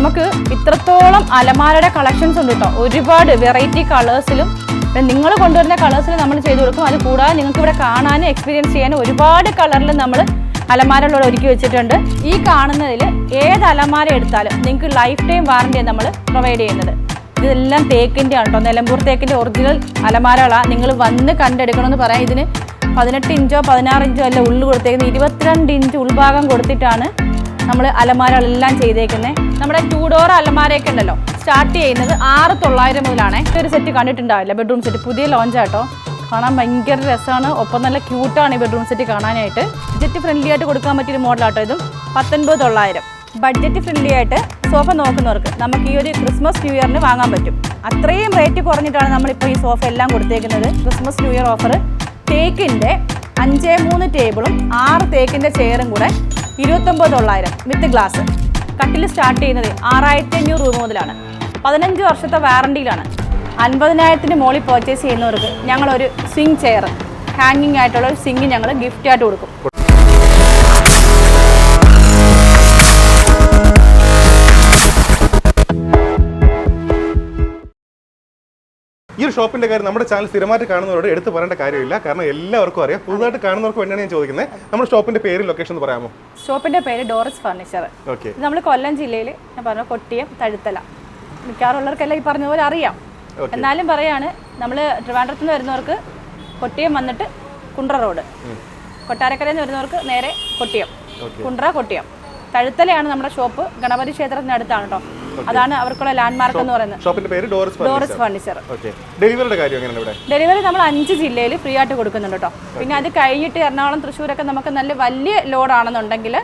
നമുക്ക് ഇത്രത്തോളം അലമാരയുടെ കളക്ഷൻസ് ഉണ്ട് കേട്ടോ ഒരുപാട് വെറൈറ്റി കളേഴ്സിലും നിങ്ങൾ കൊണ്ടുവരുന്ന കളേഴ്സിൽ നമ്മൾ ചെയ്തു കൊടുക്കും. അത് കൂടാതെ നിങ്ങൾക്ക് ഇവിടെ കാണാനും എക്സ്പീരിയൻസ് ചെയ്യാനും ഒരുപാട് കളറിൽ നമ്മൾ അലമാരകളോട് ഒരുക്കി വെച്ചിട്ടുണ്ട്. ഈ കാണുന്നതിൽ ഏത് അലമാര എടുത്താലും നിങ്ങൾക്ക് ലൈഫ് ടൈം വാറണ്ടിയാണ് നമ്മൾ പ്രൊവൈഡ് ചെയ്യുന്നത്. ഇതെല്ലാം തേക്കിന്റെ ആണ് കേട്ടോ നിലമ്പൂർ തേക്കിന്റെ ഒറിജിനൽ അലമാരകളാണ് നിങ്ങൾ വന്ന് കണ്ടെടുക്കണമെന്ന് പറയാം. ഇതിന് പതിനെട്ട് ഇഞ്ചോ പതിനാറ് ഇഞ്ചോ അല്ല ഉള്ളു കൊടുത്തേക്കുന്നത്. ഇരുപത്തിരണ്ട് ഇഞ്ച് ഉൾഭാഗം കൊടുത്തിട്ടാണ് നമ്മൾ അലമാരകളെല്ലാം ചെയ്തേക്കുന്നത് നമ്മുടെ ടു ഡോർ അലമാരയൊക്കെ ഉണ്ടല്ലോ. സ്റ്റാർട്ട് ചെയ്യുന്നത് ആറ് തൊള്ളായിരം മുതലാണ്. ഒരു സെറ്റ് കണ്ടിട്ടുണ്ടാവില്ല. ബെഡ്റൂം സെറ്റ് പുതിയ ലോഞ്ച് ആട്ടോ. കാണാൻ ഭയങ്കര രസമാണ്. ഒപ്പം നല്ല ക്യൂട്ടാണ് ഈ ബെഡ്റൂം സെറ്റ് കാണാനായിട്ട്. ബഡ്ജറ്റ് ഫ്രണ്ട്ലി ആയിട്ട് കൊടുക്കാൻ പറ്റിയൊരു മോഡലാട്ടോ ഇതും. പത്തൊൻപത് തൊള്ളായിരം. ബഡ്ജറ്റ് ഫ്രണ്ട്ലി ആയിട്ട് സോഫ നോക്കുന്നവർക്ക് നമുക്ക് ഈ ഒരു ക്രിസ്മസ് ന്യൂ ഇയറിന് വാങ്ങാൻ പറ്റും. അത്രയും റേറ്റ് കുറഞ്ഞിട്ടാണ് നമ്മളിപ്പോൾ ഈ സോഫ എല്ലാം കൊടുത്തേക്കുന്നത്. ക്രിസ്മസ് ന്യൂ ഇയർ ഓഫർ തേക്കിന്റെ അഞ്ച് മൂന്ന് ടേബിളും ആറ് തേക്കിന്റെ ചെയറും കൂടെ ഇരുപത്തൊമ്പത് തൊള്ളായിരം വിത്ത് ഗ്ലാസ്. കട്ടിൽ സ്റ്റാർട്ട് ചെയ്യുന്നത് ആറായിരത്തി അഞ്ഞൂറ് രൂപ മുതലാണ്. പതിനഞ്ച് വർഷത്തെ വാറണ്ടിയിലാണ്. അൻപതിനായിരത്തിന് മുകളിൽ പർച്ചേസ് ചെയ്യുന്നവർക്ക് ഞങ്ങളൊരു സ്വിങ് ചെയർ ഹാങ്ങിങ് ആയിട്ടുള്ള ഒരു സ്വിങ് ഞങ്ങൾ ഗിഫ്റ്റായിട്ട് കൊടുക്കും. ഈ ഒരു ഷോപ്പിന്റെ കാര്യം നമ്മുടെ ചാനൽ സ്ഥിരമായിട്ട് കാണുന്നവരോട് എടുത്തു പറയേണ്ട കാര്യമില്ല. കാരണം എല്ലാവർക്കും അറിയാം. പുതുതായിട്ട് കാണുന്നവർക്ക് വേണ്ടിയാണ് ഞാൻ ചോദിക്കുന്നത്. നമ്മുടെ ഷോപ്പിന്റെ പേര് ലൊക്കേഷൻ എന്ന് പറയാമോ? ഷോപ്പിന്റെ പേര് ഡോറസ് ഫർണിച്ചർ ഓക്കെ. നമ്മൾ കൊല്ലം ജില്ലയിൽ ഞാൻ പറഞ്ഞ കൊട്ടിയം തഴുത്തല. മിക്കവാറുള്ളവർക്കെല്ലാം ഈ പറഞ്ഞ പോലെ അറിയാം. എന്നാലും പറയാണ് നമ്മൾ ട്രിവാൻഡ്രത്ത് നിന്ന് വരുന്നവർക്ക് കൊട്ടിയം വന്നിട്ട് കുണ്ട്ര റോഡ്. കൊട്ടാരക്കരയിൽ നിന്ന് വരുന്നവർക്ക് നേരെ കൊട്ടിയം. കുണ്ട്ര കൊട്ടിയം. തഴുത്തലയാണ് നമ്മുടെ ഷോപ്പ്. ഗണപതി ക്ഷേത്രത്തിനടുത്താണ് കേട്ടോ അതാണ് അവർക്കുള്ള ലാൻഡ്മാർക്ക് എന്ന് പറയുന്നത്. ഷോപ്പിന്റെ പേര് ഡോറസ് ഡോറസ് ഫർണിച്ചർ ഡെലിവറിയുടെ കാര്യം എങ്ങനെയാണ് ഇവിടെ? ഡെലിവറി നമ്മൾ അഞ്ച് ജില്ലയിൽ ഫ്രീ ആയിട്ട് കൊടുക്കുന്നുണ്ട് കേട്ടോ പിന്നെ അത് കഴിഞ്ഞിട്ട് എറണാകുളം തൃശ്ശൂരൊക്കെ നമുക്ക് നല്ല വലിയ ലോഡ് ആണെന്നുണ്ടെങ്കിൽ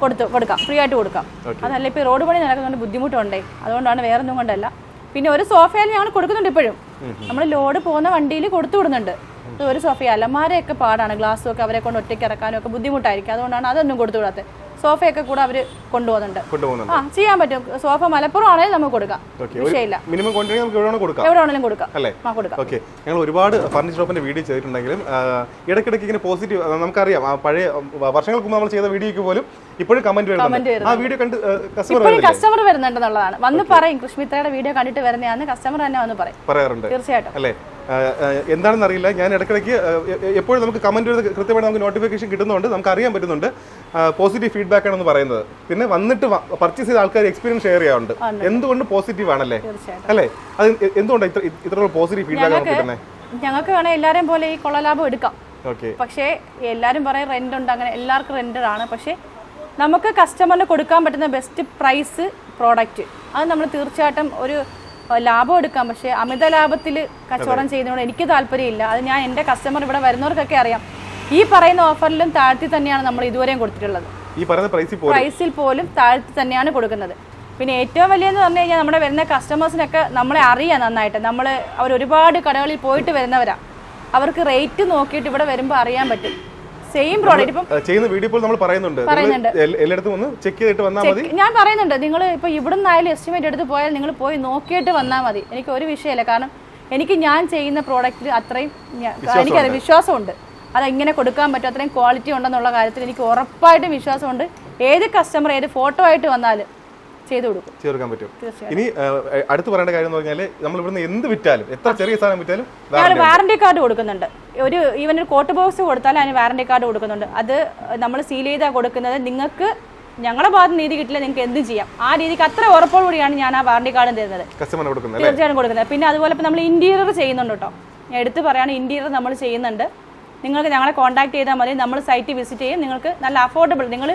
കൊടുത്തു കൊടുക്കാം. ഫ്രീ ആയിട്ട് കൊടുക്കാം. അതല്ല ഇപ്പോൾ റോഡ് പണി നടക്കുന്നതുകൊണ്ട് ബുദ്ധിമുട്ടുണ്ടേ. അതുകൊണ്ടാണ് വേറെ ഒന്നും കൊണ്ടല്ല. പിന്നെ ഒരു സോഫയിൽ ഞങ്ങൾ കൊടുക്കുന്നുണ്ട് ഇപ്പോഴും. നമ്മൾ ലോഡ് പോകുന്ന വണ്ടിയിൽ കൊടുത്തു വിടുന്നുണ്ട്. ഒരു സോഫ അലമാരയൊക്കെ പാടാണ്. ഗ്ലാസ്സും ഒക്കെ അവരെ കൊണ്ട് ഒറ്റയ്ക്ക് ഇറക്കാനും ഒക്കെ ബുദ്ധിമുട്ടായിരിക്കും. അതുകൊണ്ടാണ് അതൊന്നും കൊടുത്തു വിടാത്തത്. സോഫയൊക്കെ കൂടെ അവർ കൊണ്ടുപോകുന്നുണ്ട്. ആ ചെയ്യാൻ പറ്റും. സോഫ മലപ്പുറം ആണെങ്കിലും നമുക്ക് കൊടുക്കാം. വിഷയമില്ല മിനിമം എവിടെ വേണോ കൊടുക്കാം. അല്ലേ? കൊടുക്കാം. ഓക്കെ ഞങ്ങൾ ഒരുപാട് ഫർണിച്ചർ ഷോപ്പിന്റെ വീഡിയോ ചെയ്തിട്ടുണ്ടെങ്കിലും ഇടയ്ക്കിടയ്ക്ക് ഇങ്ങനെ പോസിറ്റീവ് നമുക്കറിയാം പഴയ വർഷങ്ങൾക്ക് മുമ്പ് നമ്മൾ ചെയ്ത വീഡിയോക്ക് പോലും ഇപ്പോഴും കമന്റ് വരുന്നുണ്ട്. ആ വീഡിയോ കണ്ട് കസ്റ്റമർ കസ്റ്റമർ വരുന്നുണ്ടെന്നുള്ളതാണ്. വന്ന് പറയും കൃഷ്മിത്രയുടെ വീഡിയോ കണ്ടിട്ട് വരുന്നതാണ് കസ്റ്റമർ തന്നെ വന്ന് പറയും. പറയാറുണ്ട്. തീർച്ചയായിട്ടും. അല്ലേ? എന്താണെന്ന് അറിയില്ല ഞാൻ ഇടയ്ക്കിടയ്ക്ക് എപ്പോഴും നമുക്ക് കമന്റ് കൃത്യമായിട്ട് നമുക്ക് നോട്ടിഫിക്കേഷൻ കിട്ടുന്നുണ്ട്. നമുക്ക് അറിയാൻ പറ്റുന്നുണ്ട്. പോസിറ്റീവ് ഫീഡ്ബാക്ക് ആണെന്ന് പറയുന്നത്. പിന്നെ വന്നിട്ട് പർച്ചേസ് ചെയ്ത ആൾക്കാർ എക്സ്പീരിയൻസ് ഷെയർ ചെയ്യാറുണ്ട്. എന്തുകൊണ്ട് പോസിറ്റീവ് ആണല്ലേ? അല്ലേ? അത് എന്തുകൊണ്ടാണ് ഇത്ര ഇത്ര പോസിറ്റീവ് ഫീഡ്ബാക്ക് നമുക്ക് കിട്ടുന്നത് ഞങ്ങൾക്ക് വേണേൽ എല്ലാവരെയും പോലെ ഈ കൊള്ളലാഭം എടുക്കാം. പക്ഷേ എല്ലാവരും പറയും റെന്റ് ഉണ്ട് അങ്ങനെ എല്ലാവർക്കും റെന്റഡ് ആണ് പക്ഷേ നമുക്ക് കസ്റ്റമറിന് കൊടുക്കാൻ പറ്റുന്ന ബെസ്റ്റ് പ്രൈസ് പ്രോഡക്റ്റ് അത് നമ്മൾ തീർച്ചയായിട്ടും ഒരു ലാഭം എടുക്കാം. പക്ഷേ അമിത ലാഭത്തിൽ കച്ചവടം ചെയ്യുന്നതിനോട് എനിക്ക് താല്പര്യമില്ല. അത് ഞാൻ എന്റെ കസ്റ്റമർ ഇവിടെ വരുന്നവർക്കൊക്കെ അറിയാം. ഈ പറയുന്ന ഓഫറിലും താഴ്ത്തി തന്നെയാണ് നമ്മൾ ഇതുവരെയും കൊടുത്തിട്ടുള്ളത്. ഈ പറയുന്ന പ്രൈസിൽ പോലും. പ്രൈസിൽ പോലും താഴ്ത്തി തന്നെയാണ് കൊടുക്കുന്നത്. പിന്നെ ഏറ്റവും വലിയ എന്ന് പറഞ്ഞു കഴിഞ്ഞാൽ നമ്മുടെ വരുന്ന കസ്റ്റമേഴ്സിനൊക്കെ നമ്മളെ അറിയാം നന്നായിട്ട്. നമ്മൾ അവർ ഒരുപാട് കടകളിൽ പോയിട്ട് വരുന്നവരാ. അവർക്ക് റേറ്റ് നോക്കിയിട്ട് ഇവിടെ വരുമ്പോൾ അറിയാൻ പറ്റും. സെയിം പ്രോഡക്റ്റ് ഇപ്പം ചെയ്യുന്ന വീഡിയോ ഇപ്പോൾ നമ്മൾ പറയുന്നുണ്ട്. എല്ലായിടത്തും ഒന്ന് ചെക്ക് ചെയ്തിട്ട് വന്നാൽ മതി. ഞാൻ പറയുന്നുണ്ട്. നിങ്ങൾ ഇപ്പോൾ ഇവിടെ നിന്നായാലും എസ്റ്റിമേറ്റ് എടുത്ത് പോയാൽ നിങ്ങൾ പോയി നോക്കിയിട്ട് വന്നാൽ മതി. എനിക്ക് ഒരു വിഷയമില്ല. കാരണം എനിക്ക് ഞാൻ ചെയ്യുന്ന പ്രോഡക്റ്റിൽ അത്രയും എനിക്കറിയാം വിശ്വാസമുണ്ട്. അത് എങ്ങനെ കൊടുക്കാൻ പറ്റും? അത്രയും ക്വാളിറ്റി ഉണ്ടെന്നുള്ള കാര്യത്തിൽ എനിക്ക് ഉറപ്പായിട്ടും വിശ്വാസമുണ്ട്. ഏത് കസ്റ്റമർ ഏത് ഫോട്ടോ ആയിട്ട് വന്നാലും ചെയ്തു കൊടുക്കും. ചേർക്കാൻ പറ്റും. ഇനി അടുത്ത് പറയേണ്ട കാര്യം എന്ന് പറഞ്ഞാൽ നമ്മൾ ഇവിടുന്ന് എന്ത് വിറ്റാലും എത്ര ചെറിയ സാധനം വിറ്റാലും ഞങ്ങൾ വാറന്റി കാർഡ് കൊടുക്കുന്നുണ്ട്. ഒരു ഈവൻ ഒരു കോട്ട് ബോക്സ് കൊടുത്താൽ അതിന് വാറന്റി കാർഡ് കൊടുക്കുന്നുണ്ട്. അത് നമ്മൾ സീൽ ചെയ്താൽ കൊടുക്കുന്നത്. നിങ്ങൾക്ക് ഞങ്ങളുടെ ഭാഗത്ത് നീതി കിട്ടില്ല നിങ്ങൾക്ക് എന്ത് ചെയ്യാം. ആ രീതിക്ക് അത്ര ഉറപ്പോടുകൂടിയാണ് ഞാൻ ആ വാറണ്ടി കാർഡ് തരുന്നത്. തീർച്ചയായിട്ടും കൊടുക്കുന്നത് അല്ലേ? തീർച്ചയായും കൊടുക്കുന്നത്. പിന്നെ അതുപോലെ നമ്മൾ ഇന്റീരിയർ ചെയ്യുന്നുണ്ട് കേട്ടോ. ഞാൻ എടുത്ത് പറയാണ് ഇന്റീരിയർ നമ്മൾ ചെയ്യുന്നുണ്ട്. നിങ്ങൾക്ക് ഞങ്ങളെ കോൺടാക്ട് ചെയ്താൽ മതി. നമ്മൾ സൈറ്റ് വിസിറ്റ് ചെയ്യും. നിങ്ങൾക്ക് നല്ല അഫോർഡബിൾ നിങ്ങൾ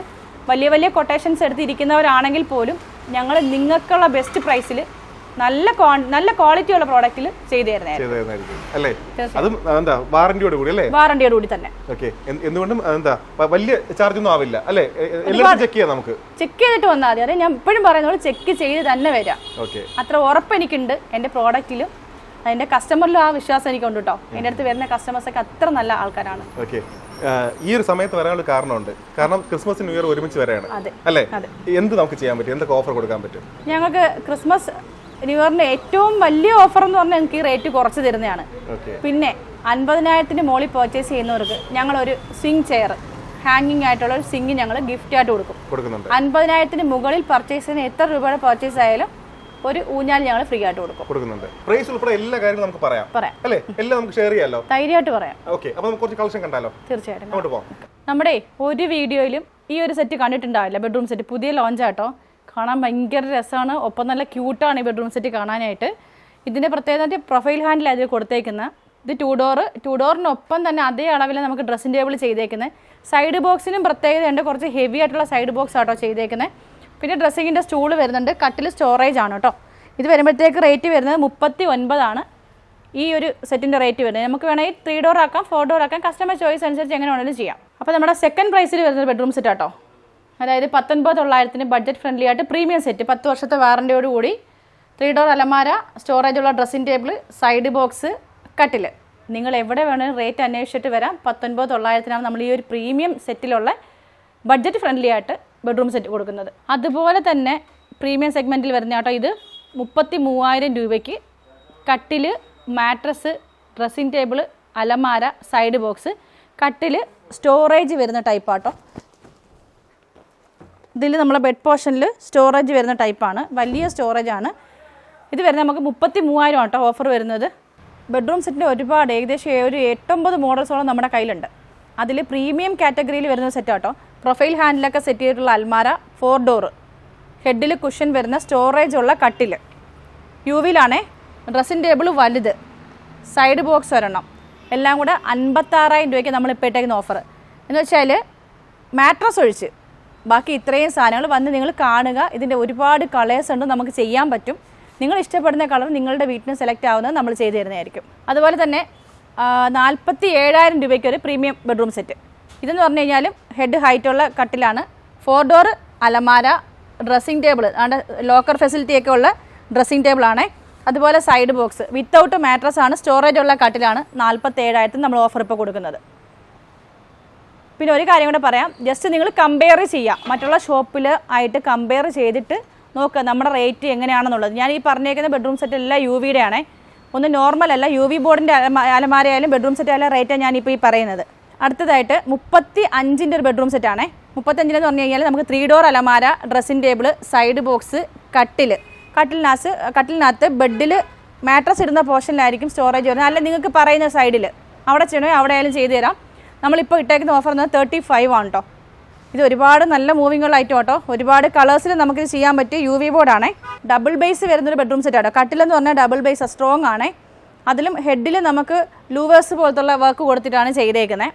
വലിയ വലിയ കൊട്ടേഷൻസ് എടുത്തിരിക്കുന്നവരാണെങ്കിൽ പോലും ഞങ്ങൾ നിങ്ങൾക്കുള്ള ബെസ്റ്റ് പ്രൈസിൽ നല്ല നല്ല ക്വാളിറ്റി ഉള്ള പ്രോഡക്റ്റിൽ ചെയ്തു അല്ലേ? അതും എന്താ വാറന്റിയോട് കൂടി അല്ലേ? വാറണ്ടിയോട് കൂടി തന്നെ. ഓക്കെ എന്തുകൊണ്ടും എന്താ വലിയ ചാർജ് ഒന്നും ആവില്ല. അല്ലേ? ചെക്ക് ചെയ്യാം നമുക്ക്. ചെക്ക് ചെയ്തിട്ട് വന്നാൽ മതി. അതെ ഞാൻ ഇപ്പോഴും പറയുന്നത് ചെക്ക് ചെയ്ത് തന്നെ വരാം. ഓക്കെ അത്ര ഉറപ്പ് എനിക്കുണ്ട്. എന്റെ പ്രോഡക്റ്റിലും അതിന്റെ കസ്റ്റമറിലും ആ വിശ്വാസം എനിക്കുണ്ട് കേട്ടോ എന്റെ അടുത്ത് വരുന്ന കസ്റ്റമേഴ്സ് ഒക്കെ അത്ര നല്ല ആൾക്കാരാണ്. ഓക്കെ. ഈ ഒരു സമയത്ത് വരാനുള്ള കാരണമുണ്ട്. കാരണം ക്രിസ്മസ് ന്യൂ ഇയർ ഒരുമിച്ച് വരെയാണ്. അല്ലേ? എന്ത് നമുക്ക് ചെയ്യാൻ പറ്റും? എന്തൊക്കെ ഓഫർ കൊടുക്കാൻ പറ്റും? ഞങ്ങൾക്ക് ക്രിസ്മസ് ന്യൂ ഇയറിന്റെ ഏറ്റവും വലിയ ഓഫർ എന്ന് പറഞ്ഞാൽ ഞങ്ങൾക്ക് ഈ റേറ്റ് കുറച്ച് തരുന്നതാണ്. പിന്നെ അൻപതിനായിരത്തിന് മുകളിൽ പർച്ചേസ് ചെയ്യുന്നവർക്ക് ഞങ്ങളൊരു സ്വിംഗ് ചെയർ ഹാങ്ങിങ് ആയിട്ടുള്ള ഒരു സ്വിംഗ് ഞങ്ങൾ ഗിഫ്റ്റ് ആയിട്ട് കൊടുക്കും. അൻപതിനായിരത്തിന് മുകളിൽ പർച്ചേസ് ചെയ്യുന്ന എത്ര രൂപയുടെ പർച്ചേസ് ആയാലും ഒരു ഊഞ്ഞാൽ ഞങ്ങൾ ഫ്രീ ആയിട്ട് കൊടുക്കും. കൊടുക്കുന്നുണ്ട്. പ്രൈസ് ഉൾപ്പെടെ എല്ലാ കാര്യങ്ങളും നമുക്ക് പറയാം. പറയാം. അല്ലേ? എല്ലാം നമുക്ക് ഷെയർ ചെയ്യാമല്ലോ ധൈര്യമായിട്ട് പറയാം. ഓക്കെ അപ്പോൾ നമുക്ക് കുറച്ച് കളക്ഷൻ കണ്ടാലോ? തീർച്ചയായിട്ടും. അങ്ങോട്ട് പോകാം നമ്മുടെ ഒരു വീഡിയോയിലും ഈ ഒരു സെറ്റ് കണ്ടിട്ടുണ്ടാവില്ല. ബെഡ്റൂം സെറ്റ് പുതിയ ലോഞ്ചാട്ടോ കാണാൻ ഭയങ്കര രസമാണ് ഒപ്പം നല്ല ക്യൂട്ടാണ് ഈ ബെഡ്റൂം സെറ്റ് കാണാനായിട്ട്. ഇതിന്റെ പ്രത്യേകത പ്രൊഫൈൽ ഹാൻഡിൽ അതിൽ കൊടുത്തേക്കുന്ന. ഇത് ടു ഡോർ ടു ഡോറിനൊപ്പം തന്നെ അതേ അളവിൽ നമുക്ക് ഡ്രസ്സിംഗ് ടേബിൾ ചെയ്തേക്കുന്നത് സൈഡ് ബോക്സിനും പ്രത്യേകതയുണ്ട്. കുറച്ച് ഹെവി ആയിട്ടുള്ള സൈഡ് ബോക്സ് ആട്ടോ ചെയ്തേക്കുന്നത് പിന്നെ ഡ്രസ്സിങ്ങിന്റെ സ്റ്റൂൾ വരുന്നുണ്ട്. കട്ടിൽ സ്റ്റോറേജ് ആണ് കേട്ടോ ഇത് വരുമ്പോഴത്തേക്ക് റേറ്റ് വരുന്നത് മുപ്പത്തി ഒൻപതാണ് ഈ ഒരു സെറ്റിന്റെ റേറ്റ് വരുന്നത്. നമുക്ക് വേണമെങ്കിൽ ത്രീ ഡോർ ആക്കാം ഫോർ ഡോർ ആക്കാം. കസ്റ്റമർ ചോയ്സ് അനുസരിച്ച് എങ്ങനെ വേണമെങ്കിലും ചെയ്യാം. അപ്പോൾ നമ്മുടെ സെക്കൻഡ് പ്രൈസിൽ വരുന്നത് ബെഡ്റൂം സെറ്റ് ആട്ടോ അതായത് പത്തൊൻപത് തൊള്ളായിരത്തിന് ബഡ്ജറ്റ് ഫ്രണ്ട്ലി ആയിട്ട് പ്രീമിയം സെറ്റ് പത്ത് വർഷത്തെ വാറണ്ടിയോട് കൂടി ത്രീ ഡോർ അലമാര സ്റ്റോറേജ് ഉള്ള ഡ്രസ്സിംഗ് ടേബിൾ സൈഡ് ബോക്സ് കട്ടിൽ നിങ്ങൾ എവിടെ വേണമെങ്കിലും റേറ്റ് അന്വേഷിച്ചിട്ട് വരാം. പത്തൊൻപത് തൊള്ളായിരത്തിനാണ് നമ്മൾ ഈ ഒരു പ്രീമിയം സെറ്റിലുള്ള ബഡ്ജറ്റ് ഫ്രണ്ട്ലി ആയിട്ട് ബെഡ്റൂം സെറ്റ് കൊടുക്കുന്നത്. അതുപോലെ തന്നെ പ്രീമിയം സെഗ്മെന്റിൽ വരുന്ന ഇത്. മുപ്പത്തി മൂവായിരം രൂപയ്ക്ക് കട്ടിൽ മാട്രസ് ഡ്രസ്സിംഗ് ടേബിൾ അലമാര സൈഡ് ബോക്സ് കട്ടിൽ സ്റ്റോറേജ് വരുന്ന ടൈപ്പ് ആട്ടോ. ഇതിൽ നമ്മളെ ബെഡ് പോർഷനിൽ സ്റ്റോറേജ് വരുന്ന ടൈപ്പാണ് വലിയ സ്റ്റോറേജ് ആണ്. ഇത് വരുന്നത് നമുക്ക് മുപ്പത്തി മൂവായിരം ആട്ടോ ഓഫർ വരുന്നത്. ബെഡ്റൂം സെറ്റിന്റെ ഒരുപാട് ഏകദേശം ഒരു എട്ടൊമ്പത് മോഡൽസോളം നമ്മുടെ കയ്യിലുണ്ട്. അതിൽ പ്രീമിയം കാറ്റഗറിയിൽ വരുന്ന സെറ്റ് ആട്ടോ. പ്രൊഫൈൽ ഹാൻഡിലൊക്കെ സെറ്റ് ചെയ്തിട്ടുള്ള അൽമാര ഫോർ ഡോറ് ഹെഡിൽ കുഷൻ വരുന്ന സ്റ്റോറേജ് ഉള്ള കട്ടിൽ യു വിയിലാണേ ഡ്രസ്സിംഗ് ടേബിൾ വലുത്. സൈഡ് ബോക്സ് ഒരെണ്ണം. എല്ലാം കൂടെ അൻപത്താറായിരം രൂപയ്ക്ക് നമ്മൾ ഇപ്പോൾ ഇട്ടേക്കുന്ന ഓഫർ എന്ന് വെച്ചാൽ മാട്രസ് ഒഴിച്ച്. ബാക്കി ഇത്രയും സാധനങ്ങൾ വന്ന് നിങ്ങൾ കാണുക. ഇതിന്റെ ഒരുപാട് കളേഴ്സ് ഉണ്ട്. നമുക്ക് ചെയ്യാൻ പറ്റും. നിങ്ങൾ ഇഷ്ടപ്പെടുന്ന കളർ നിങ്ങളുടെ വീട്ടിന് സെലക്ട് ആവുന്നത് നമ്മൾ ചെയ്തു തരുന്നതായിരിക്കും. അതുപോലെ തന്നെ നാൽപ്പത്തി ഏഴായിരം രൂപയ്ക്ക് ഒരു പ്രീമിയം ബെഡ്റൂം സെറ്റ് ഇതെന്ന് പറഞ്ഞു കഴിഞ്ഞാലും ഹെഡ് ഹൈറ്റുള്ള കട്ടിലാണ്. ഫോർ ഡോർ അലമാര ഡ്രസ്സിംഗ് ടേബിൾ ആണ് ലോക്കർ ഫെസിലിറ്റിയൊക്കെ ഉള്ള ഡ്രസ്സിംഗ് ടേബിളാണ് അതുപോലെ സൈഡ് ബോക്സ് വിത്തൗട്ട് മാട്രസ് ആണ് സ്റ്റോറേജ് ഉള്ള കട്ടിലാണ് നാൽപ്പത്തി ഏഴായിരത്തിന് നമ്മൾ ഓഫർ ഇപ്പോൾ കൊടുക്കുന്നത്. പിന്നെ ഒരു കാര്യം കൂടെ പറയാം. ജസ്റ്റ് നിങ്ങൾ കമ്പയർ ചെയ്യുക മറ്റുള്ള ഷോപ്പിൽ ആയിട്ട് കമ്പയർ ചെയ്തിട്ട് നോക്കുക നമ്മുടെ റേറ്റ് എങ്ങനെയാണെന്നുള്ളത്. ഞാൻ ഈ പറഞ്ഞേക്കുന്ന ബെഡ്റൂം സെറ്റ് എല്ലാം യു വിയുടെ ആണേ ഒന്ന് നോർമൽ അല്ല യു വി ബോർഡിന്റെ അലമാരയായാലും ബെഡ്റൂം സെറ്റ് ആയാലും റേറ്റാണ് ഞാനിപ്പോൾ ഈ പറയുന്നത്. അടുത്തതായിട്ട് മുപ്പത്തി അഞ്ചിന്റെ ഒരു ബെഡ്റൂം സെറ്റാണ് മുപ്പത്തഞ്ചിനെന്ന് പറഞ്ഞു കഴിഞ്ഞാൽ നമുക്ക് ത്രീ ഡോർ അലമാര ഡ്രസ്സിംഗ് ടേബിൾ സൈഡ് ബോക്സ് കട്ടിൽ കട്ടിലിനകത്ത് കട്ടിലിനകത്ത് ബെഡിൽ മാട്രസ് ഇടുന്ന പോർഷനിലായിരിക്കും സ്റ്റോറേജ് വരുന്നത്. അല്ല നിങ്ങൾക്ക് പറയുന്ന സൈഡിൽ അവിടെ ചെയ്യണോ അവിടെ ആയാലും ചെയ്തു തരാം. നമ്മളിപ്പോൾ ഇട്ടേക്കുന്ന ഓഫർ എന്ന് തേർട്ടി ഫൈവ് ആണ് കേട്ടോ ഇത് ഒരുപാട് നല്ല മൂവിംഗ് ഉള്ള ഐറ്റം കേട്ടോ ഒരുപാട് കളേഴ്സിൽ നമുക്കിത് ചെയ്യാൻ പറ്റും യു വി ബോർഡാണേ ഡബിൾ ബേസ് വരുന്നൊരു ബെഡ്റൂം സെറ്റ് ആട്ടോ. കട്ടിലെന്ന് പറഞ്ഞാൽ ഡബിൾ ബേസ് സ്ട്രോങ് ആണേ. അതിലും ഹെഡിൽ നമുക്ക് ലൂവേഴ്സ് പോലത്തുള്ള വർക്ക് കൊടുത്തിട്ടാണ് ചെയ്തേക്കുന്നത്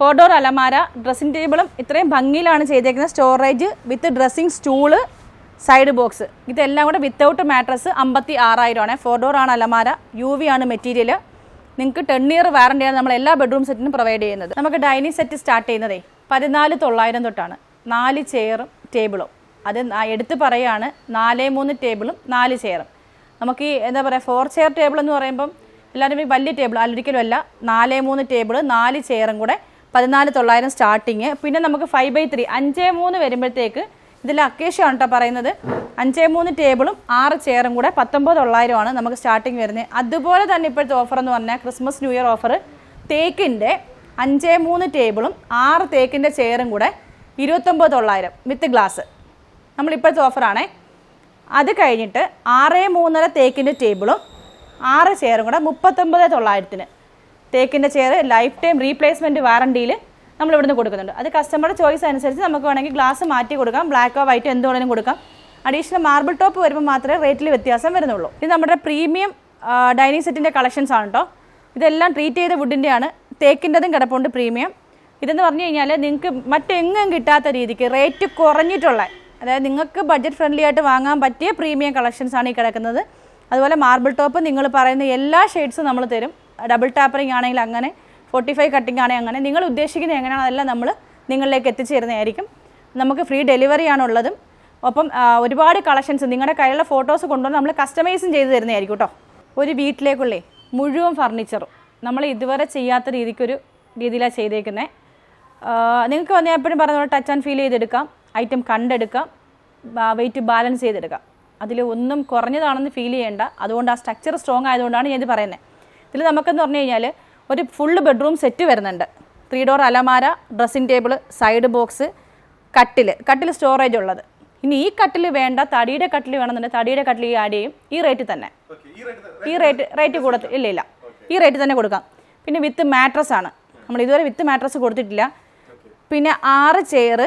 ഫോർ ഡോർ അലമാര ഡ്രസ്സിംഗ് ടേബിളും ഇത്രയും ഭംഗിയിലാണ് ചെയ്തേക്കുന്നത്. Storage with dressing stool side box ഇതെല്ലാം കൂടെ വിത്തൗട്ട് മാട്രസ് അമ്പത്തി ആറായിരം ആണ്. ഫോർ ഡോർ ആണ് അലമാര യു വി ആണ് മെറ്റീരിയൽ നിങ്ങൾക്ക് ടെൻ ഇയർ വാറണ്ടിയാണ് നമ്മൾ എല്ലാ ബെഡ്റൂം സെറ്റിനും പ്രൊവൈഡ് ചെയ്യുന്നത്. നമുക്ക് ഡൈനിങ് സെറ്റ് സ്റ്റാർട്ട് ചെയ്യുന്നതേ പതിനാല് തൊള്ളായിരം തൊട്ടാണ്. നാല് ചെയറും ടേബിളും അത് എടുത്ത് പറയുകയാണ് നാല് മൂന്ന് ടേബിളും നാല് ചെയറും നമുക്ക് ഈ എന്താ പറയുക ഫോർ ചെയർ ടേബിൾ എന്ന് പറയുമ്പം എല്ലാവരും വലിയ ടേബിൾ അല്ലൊരിക്കലും അല്ല നാല് മൂന്ന് ടേബിൾ നാല് ചെയറും കൂടെ പതിനാല് തൊള്ളായിരം സ്റ്റാർട്ടിങ് പിന്നെ നമുക്ക് ഫൈവ് ബൈ ത്രീ അഞ്ച് മൂന്ന് വരുമ്പോഴത്തേക്ക് ഇതിൽ അക്കേഷ്യാണ് കേട്ടോ പറയുന്നത്. അഞ്ചേ മൂന്ന് ടേബിളും ആറ് ചെയറും കൂടെ പത്തൊമ്പത് തൊള്ളായിരമാണ് നമുക്ക് സ്റ്റാർട്ടിങ് വരുന്നത്. അതുപോലെ തന്നെ ഇപ്പോഴത്തെ ഓഫർ എന്ന് പറഞ്ഞാൽ ക്രിസ്മസ് ന്യൂ ഇയർ ഓഫർ തേക്കിന്റെ അഞ്ചേ മൂന്ന് ടേബിളും ആറ് തേക്കിന്റെ ചെയറും കൂടെ ഇരുപത്തൊമ്പത് തൊള്ളായിരം വിത്ത് ഗ്ലാസ് നമ്മളിപ്പോഴത്തെ ഓഫറാണേ അത് കഴിഞ്ഞിട്ട് ആറ് മൂന്നര തേക്കിന്റെ ടേബിളും ആറ് ചെയറും കൂടെ മുപ്പത്തൊമ്പത് തൊള്ളായിരത്തിന് തേക്കിന്റെ ചെയർ ലൈഫ് ടൈം റീപ്ലേസ്മെന്റ് വാറണ്ടിയിൽ നമ്മൾ ഇവിടുന്ന് കൊടുക്കുന്നുണ്ട്. അത് കസ്റ്റമറുടെ ചോയ്സ് അനുസരിച്ച് നമുക്ക് വേണമെങ്കിൽ ഗ്ലാസ് മാറ്റി കൊടുക്കാം. ബ്ലാക്കോ വൈറ്റോ എന്ത് വേണമെങ്കിലും കൊടുക്കാം. അഡീഷണൽ മാർബിൾ ടോപ്പ് വരുമ്പോൾ മാത്രമേ റേറ്റിൽ വ്യത്യാസം വരുന്നുള്ളൂ. ഇത് നമ്മുടെ പ്രീമിയം ഡൈനിങ് സെറ്റിന്റെ കളക്ഷൻസ് ആണ് കേട്ടോ ഇതെല്ലാം ട്രീറ്റ് ചെയ്ത വുഡിന്റെയാണ് തേക്കിന്റെതും കിടപ്പുണ്ട് പ്രീമിയം ഇതെന്ന് പറഞ്ഞു കഴിഞ്ഞാൽ നിങ്ങൾക്ക് മറ്റെങ്ങും കിട്ടാത്ത രീതിക്ക് റേറ്റ് കുറഞ്ഞിട്ടുള്ള അതായത് നിങ്ങൾക്ക് ബഡ്ജറ്റ് ഫ്രണ്ട്ലി ആയിട്ട് വാങ്ങാൻ പറ്റിയ പ്രീമിയം കളക്ഷൻസ് ആണ് ഈ കിടക്കുന്നത്. അതുപോലെ മാർബിൾ ടോപ്പ് നിങ്ങൾ പറയുന്ന എല്ലാ ഷെയ്ഡ്സും നമ്മൾ തരും. ഡബിൾ ടാപ്പറിങ് ആണെങ്കിൽ അങ്ങനെ ഫോർട്ടി ഫൈവ് കട്ടിംഗ് ആണെങ്കിൽ അങ്ങനെ നിങ്ങൾ ഉദ്ദേശിക്കുന്നത് എങ്ങനെയാണോ അതെല്ലാം നമ്മൾ നിങ്ങളിലേക്ക് എത്തിച്ചു തരുന്നതായിരിക്കും നമുക്ക് ഫ്രീ ഡെലിവറി ആണുള്ളതും ഒപ്പം ഒരുപാട് കളക്ഷൻസ് നിങ്ങളുടെ കയ്യിലുള്ള ഫോട്ടോസ് കൊണ്ടുവന്ന് നമ്മൾ കസ്റ്റമൈസും ചെയ്ത് തരുന്നതായിരിക്കും കേട്ടോ. ഒരു വീട്ടിലേക്കുള്ളേ മുഴുവൻ ഫർണിച്ചറും നമ്മൾ ഇതുവരെ ചെയ്യാത്ത രീതിക്കൊരു രീതിയിലാണ് ചെയ്തേക്കുന്നത് നിങ്ങൾക്ക് വന്നാൽ എപ്പോഴും പറഞ്ഞ ടച്ച് ആൻഡ് ഫീൽ ചെയ്തെടുക്കാം. ഐറ്റം കണ്ടെടുക്കാം. വെയിറ്റ് ബാലൻസ് ചെയ്തെടുക്കാം. അതിൽ ഒന്നും കുറഞ്ഞതാണെന്ന് ഫീൽ ചെയ്യേണ്ട. അതുകൊണ്ട് ആ സ്ട്രക്ചർ സ്ട്രോങ് ആയതുകൊണ്ടാണ് ഞാനിത് പറയുന്നത് ഇതിൽ നമുക്കെന്ന് പറഞ്ഞു കഴിഞ്ഞാൽ ഒരു ഫുള്ള് ബെഡ്റൂം സെറ്റ് വരുന്നുണ്ട്. ത്രീ ഡോർ അലമാര ഡ്രസ്സിംഗ് ടേബിൾ സൈഡ് ബോക്സ് കട്ടിൽ കട്ടിൽ സ്റ്റോറേജ് ഉള്ളത്. ഇനി ഈ കട്ടിൽ വേണ്ട തടിയുടെ കട്ടിൽ വേണമെന്നുണ്ടെങ്കിൽ തടിയുടെ കട്ടിൽ ഈ ആഡ് ചെയ്യും. ഈ റേറ്റ് തന്നെ. ഈ റേറ്റ് റേറ്റ് കൂടത്ത് ഇല്ല ഇല്ല. ഈ റേറ്റ് തന്നെ കൊടുക്കാം. പിന്നെ വിത്ത് മാട്രസ് ആണ്. നമ്മൾ ഇതുവരെ വിത്ത് മാട്രസ് കൊടുത്തിട്ടില്ല. പിന്നെ ആറ് chair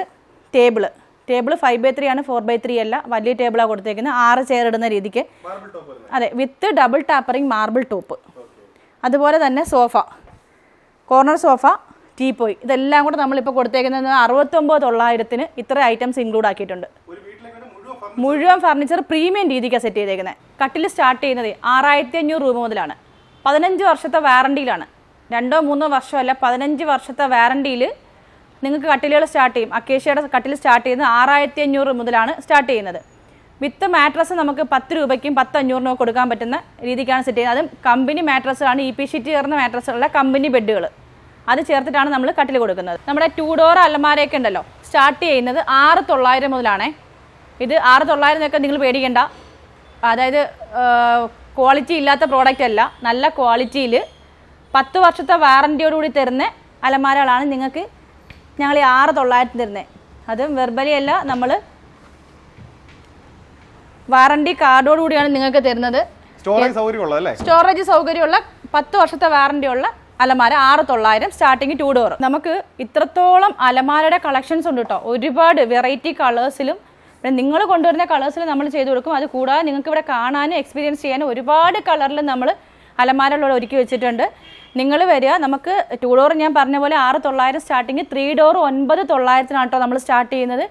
table table five by three ആണ് ഫോർ ബൈ ത്രീ അല്ല. വലിയ ടേബിളാണ് കൊടുത്തേക്കുന്നത് ആറ് ചെയർ ഇടുന്ന രീതിക്ക്. അതെ with double tapering marble top അതുപോലെ തന്നെ സോഫ. Corner sofa teapoy. ഇതെല്ലാം കൂടെ നമ്മളിപ്പോൾ കൊടുത്തേക്കുന്നത് അറുപത്തൊമ്പത് തൊള്ളായിരത്തിന് ഇത്ര ഐറ്റംസ് ഇൻക്ലൂഡ് ആക്കിയിട്ടുണ്ട്. മുഴുവൻ ഫർണിച്ചർ പ്രീമിയം രീതിക്കാണ് സെറ്റ് ചെയ്തേക്കുന്നത് കട്ടിൽ സ്റ്റാർട്ട് ചെയ്യുന്നത് ആറായിരത്തി അഞ്ഞൂറ് രൂപ മുതലാണ്. പതിനഞ്ച് വർഷത്തെ വാറണ്ടിയിലാണ് രണ്ടോ മൂന്നോ വർഷമല്ല പതിനഞ്ച് വർഷത്തെ വാറണ്ടിയിൽ നിങ്ങൾക്ക് കട്ടിലുകൾ സ്റ്റാർട്ട് ചെയ്യും. അക്കേഷ്യയുടെ കട്ടിൽ സ്റ്റാർട്ട് ചെയ്യുന്നത് ആറായിരത്തി അഞ്ഞൂറ് മുതലാണ് സ്റ്റാർട്ട് ചെയ്യുന്നത്. വിത്ത് മാട്രസ് നമുക്ക് പത്ത് രൂപയ്ക്കും പത്ത് അഞ്ഞൂറിനോ കൊടുക്കാൻ പറ്റുന്ന രീതിക്കാണ് സെറ്റ് ചെയ്യുന്നത്. അതും കമ്പനി മാട്രസ്സാണ് ഇ പി ഷീറ്റ് ചേർന്ന മാട്രസ്സുള്ള കമ്പനി ബെഡുകൾ അത് ചേർത്തിട്ടാണ് നമ്മൾ കട്ടിൽ കൊടുക്കുന്നത്. നമ്മുടെ ടു ഡോർ അലമാരയൊക്കെ ഉണ്ടല്ലോ സ്റ്റാർട്ട് ചെയ്യുന്നത് ആറ് തൊള്ളായിരം മുതലാണേ. ഇത് ആറ് തൊള്ളായിരം എന്നൊക്കെ നിങ്ങൾ പേടിക്കേണ്ട. അതായത് ക്വാളിറ്റി ഇല്ലാത്ത പ്രോഡക്റ്റ് അല്ല നല്ല ക്വാളിറ്റിയിൽ പത്ത് വർഷത്തെ വാറന്റിയോടുകൂടി തരുന്ന അലമാരകളാണ് നിങ്ങൾക്ക് ഞങ്ങൾ ഈ ആറ് തൊള്ളായിരത്തിന് തരുന്നത് അതും വെർബലി അല്ല നമ്മൾ വാറണ്ടി കാർഡോടുകൂടിയാണ് നിങ്ങൾക്ക് തരുന്നത്. സ്റ്റോറേജ് സൗകര്യമുള്ളത് അല്ലേ? സ്റ്റോറേജ് സൗകര്യമുള്ള പത്ത് വർഷത്തെ വാറണ്ടി ഉള്ള അലമാര ആറ് തൊള്ളായിരം സ്റ്റാർട്ടിങ് ടു ഡോർ നമുക്ക് ഇത്രത്തോളം അലമാരയുടെ കളക്ഷൻസ് ഉണ്ട് കേട്ടോ ഒരുപാട് വെറൈറ്റി കളേഴ്സിലും പിന്നെ നിങ്ങൾ കൊണ്ടുവരുന്ന കളേഴ്സിൽ നമ്മൾ ചെയ്തു കൊടുക്കും. അത് കൂടാതെ നിങ്ങൾക്ക് ഇവിടെ കാണാനും എക്സ്പീരിയൻസ് ചെയ്യാനും ഒരുപാട് കളറിൽ നമ്മൾ അലമാരകളോട് ഒരുക്കി വെച്ചിട്ടുണ്ട്. നിങ്ങൾ വരിക നമുക്ക് ടു ഡോർ ഞാൻ പറഞ്ഞ പോലെ ആറ് തൊള്ളായിരം സ്റ്റാർട്ടിങ് ത്രീ ഡോർ ഒൻപത് തൊള്ളായിരത്തിനാണ് കേട്ടോ നമ്മൾ സ്റ്റാർട്ട് ചെയ്യുന്നത്.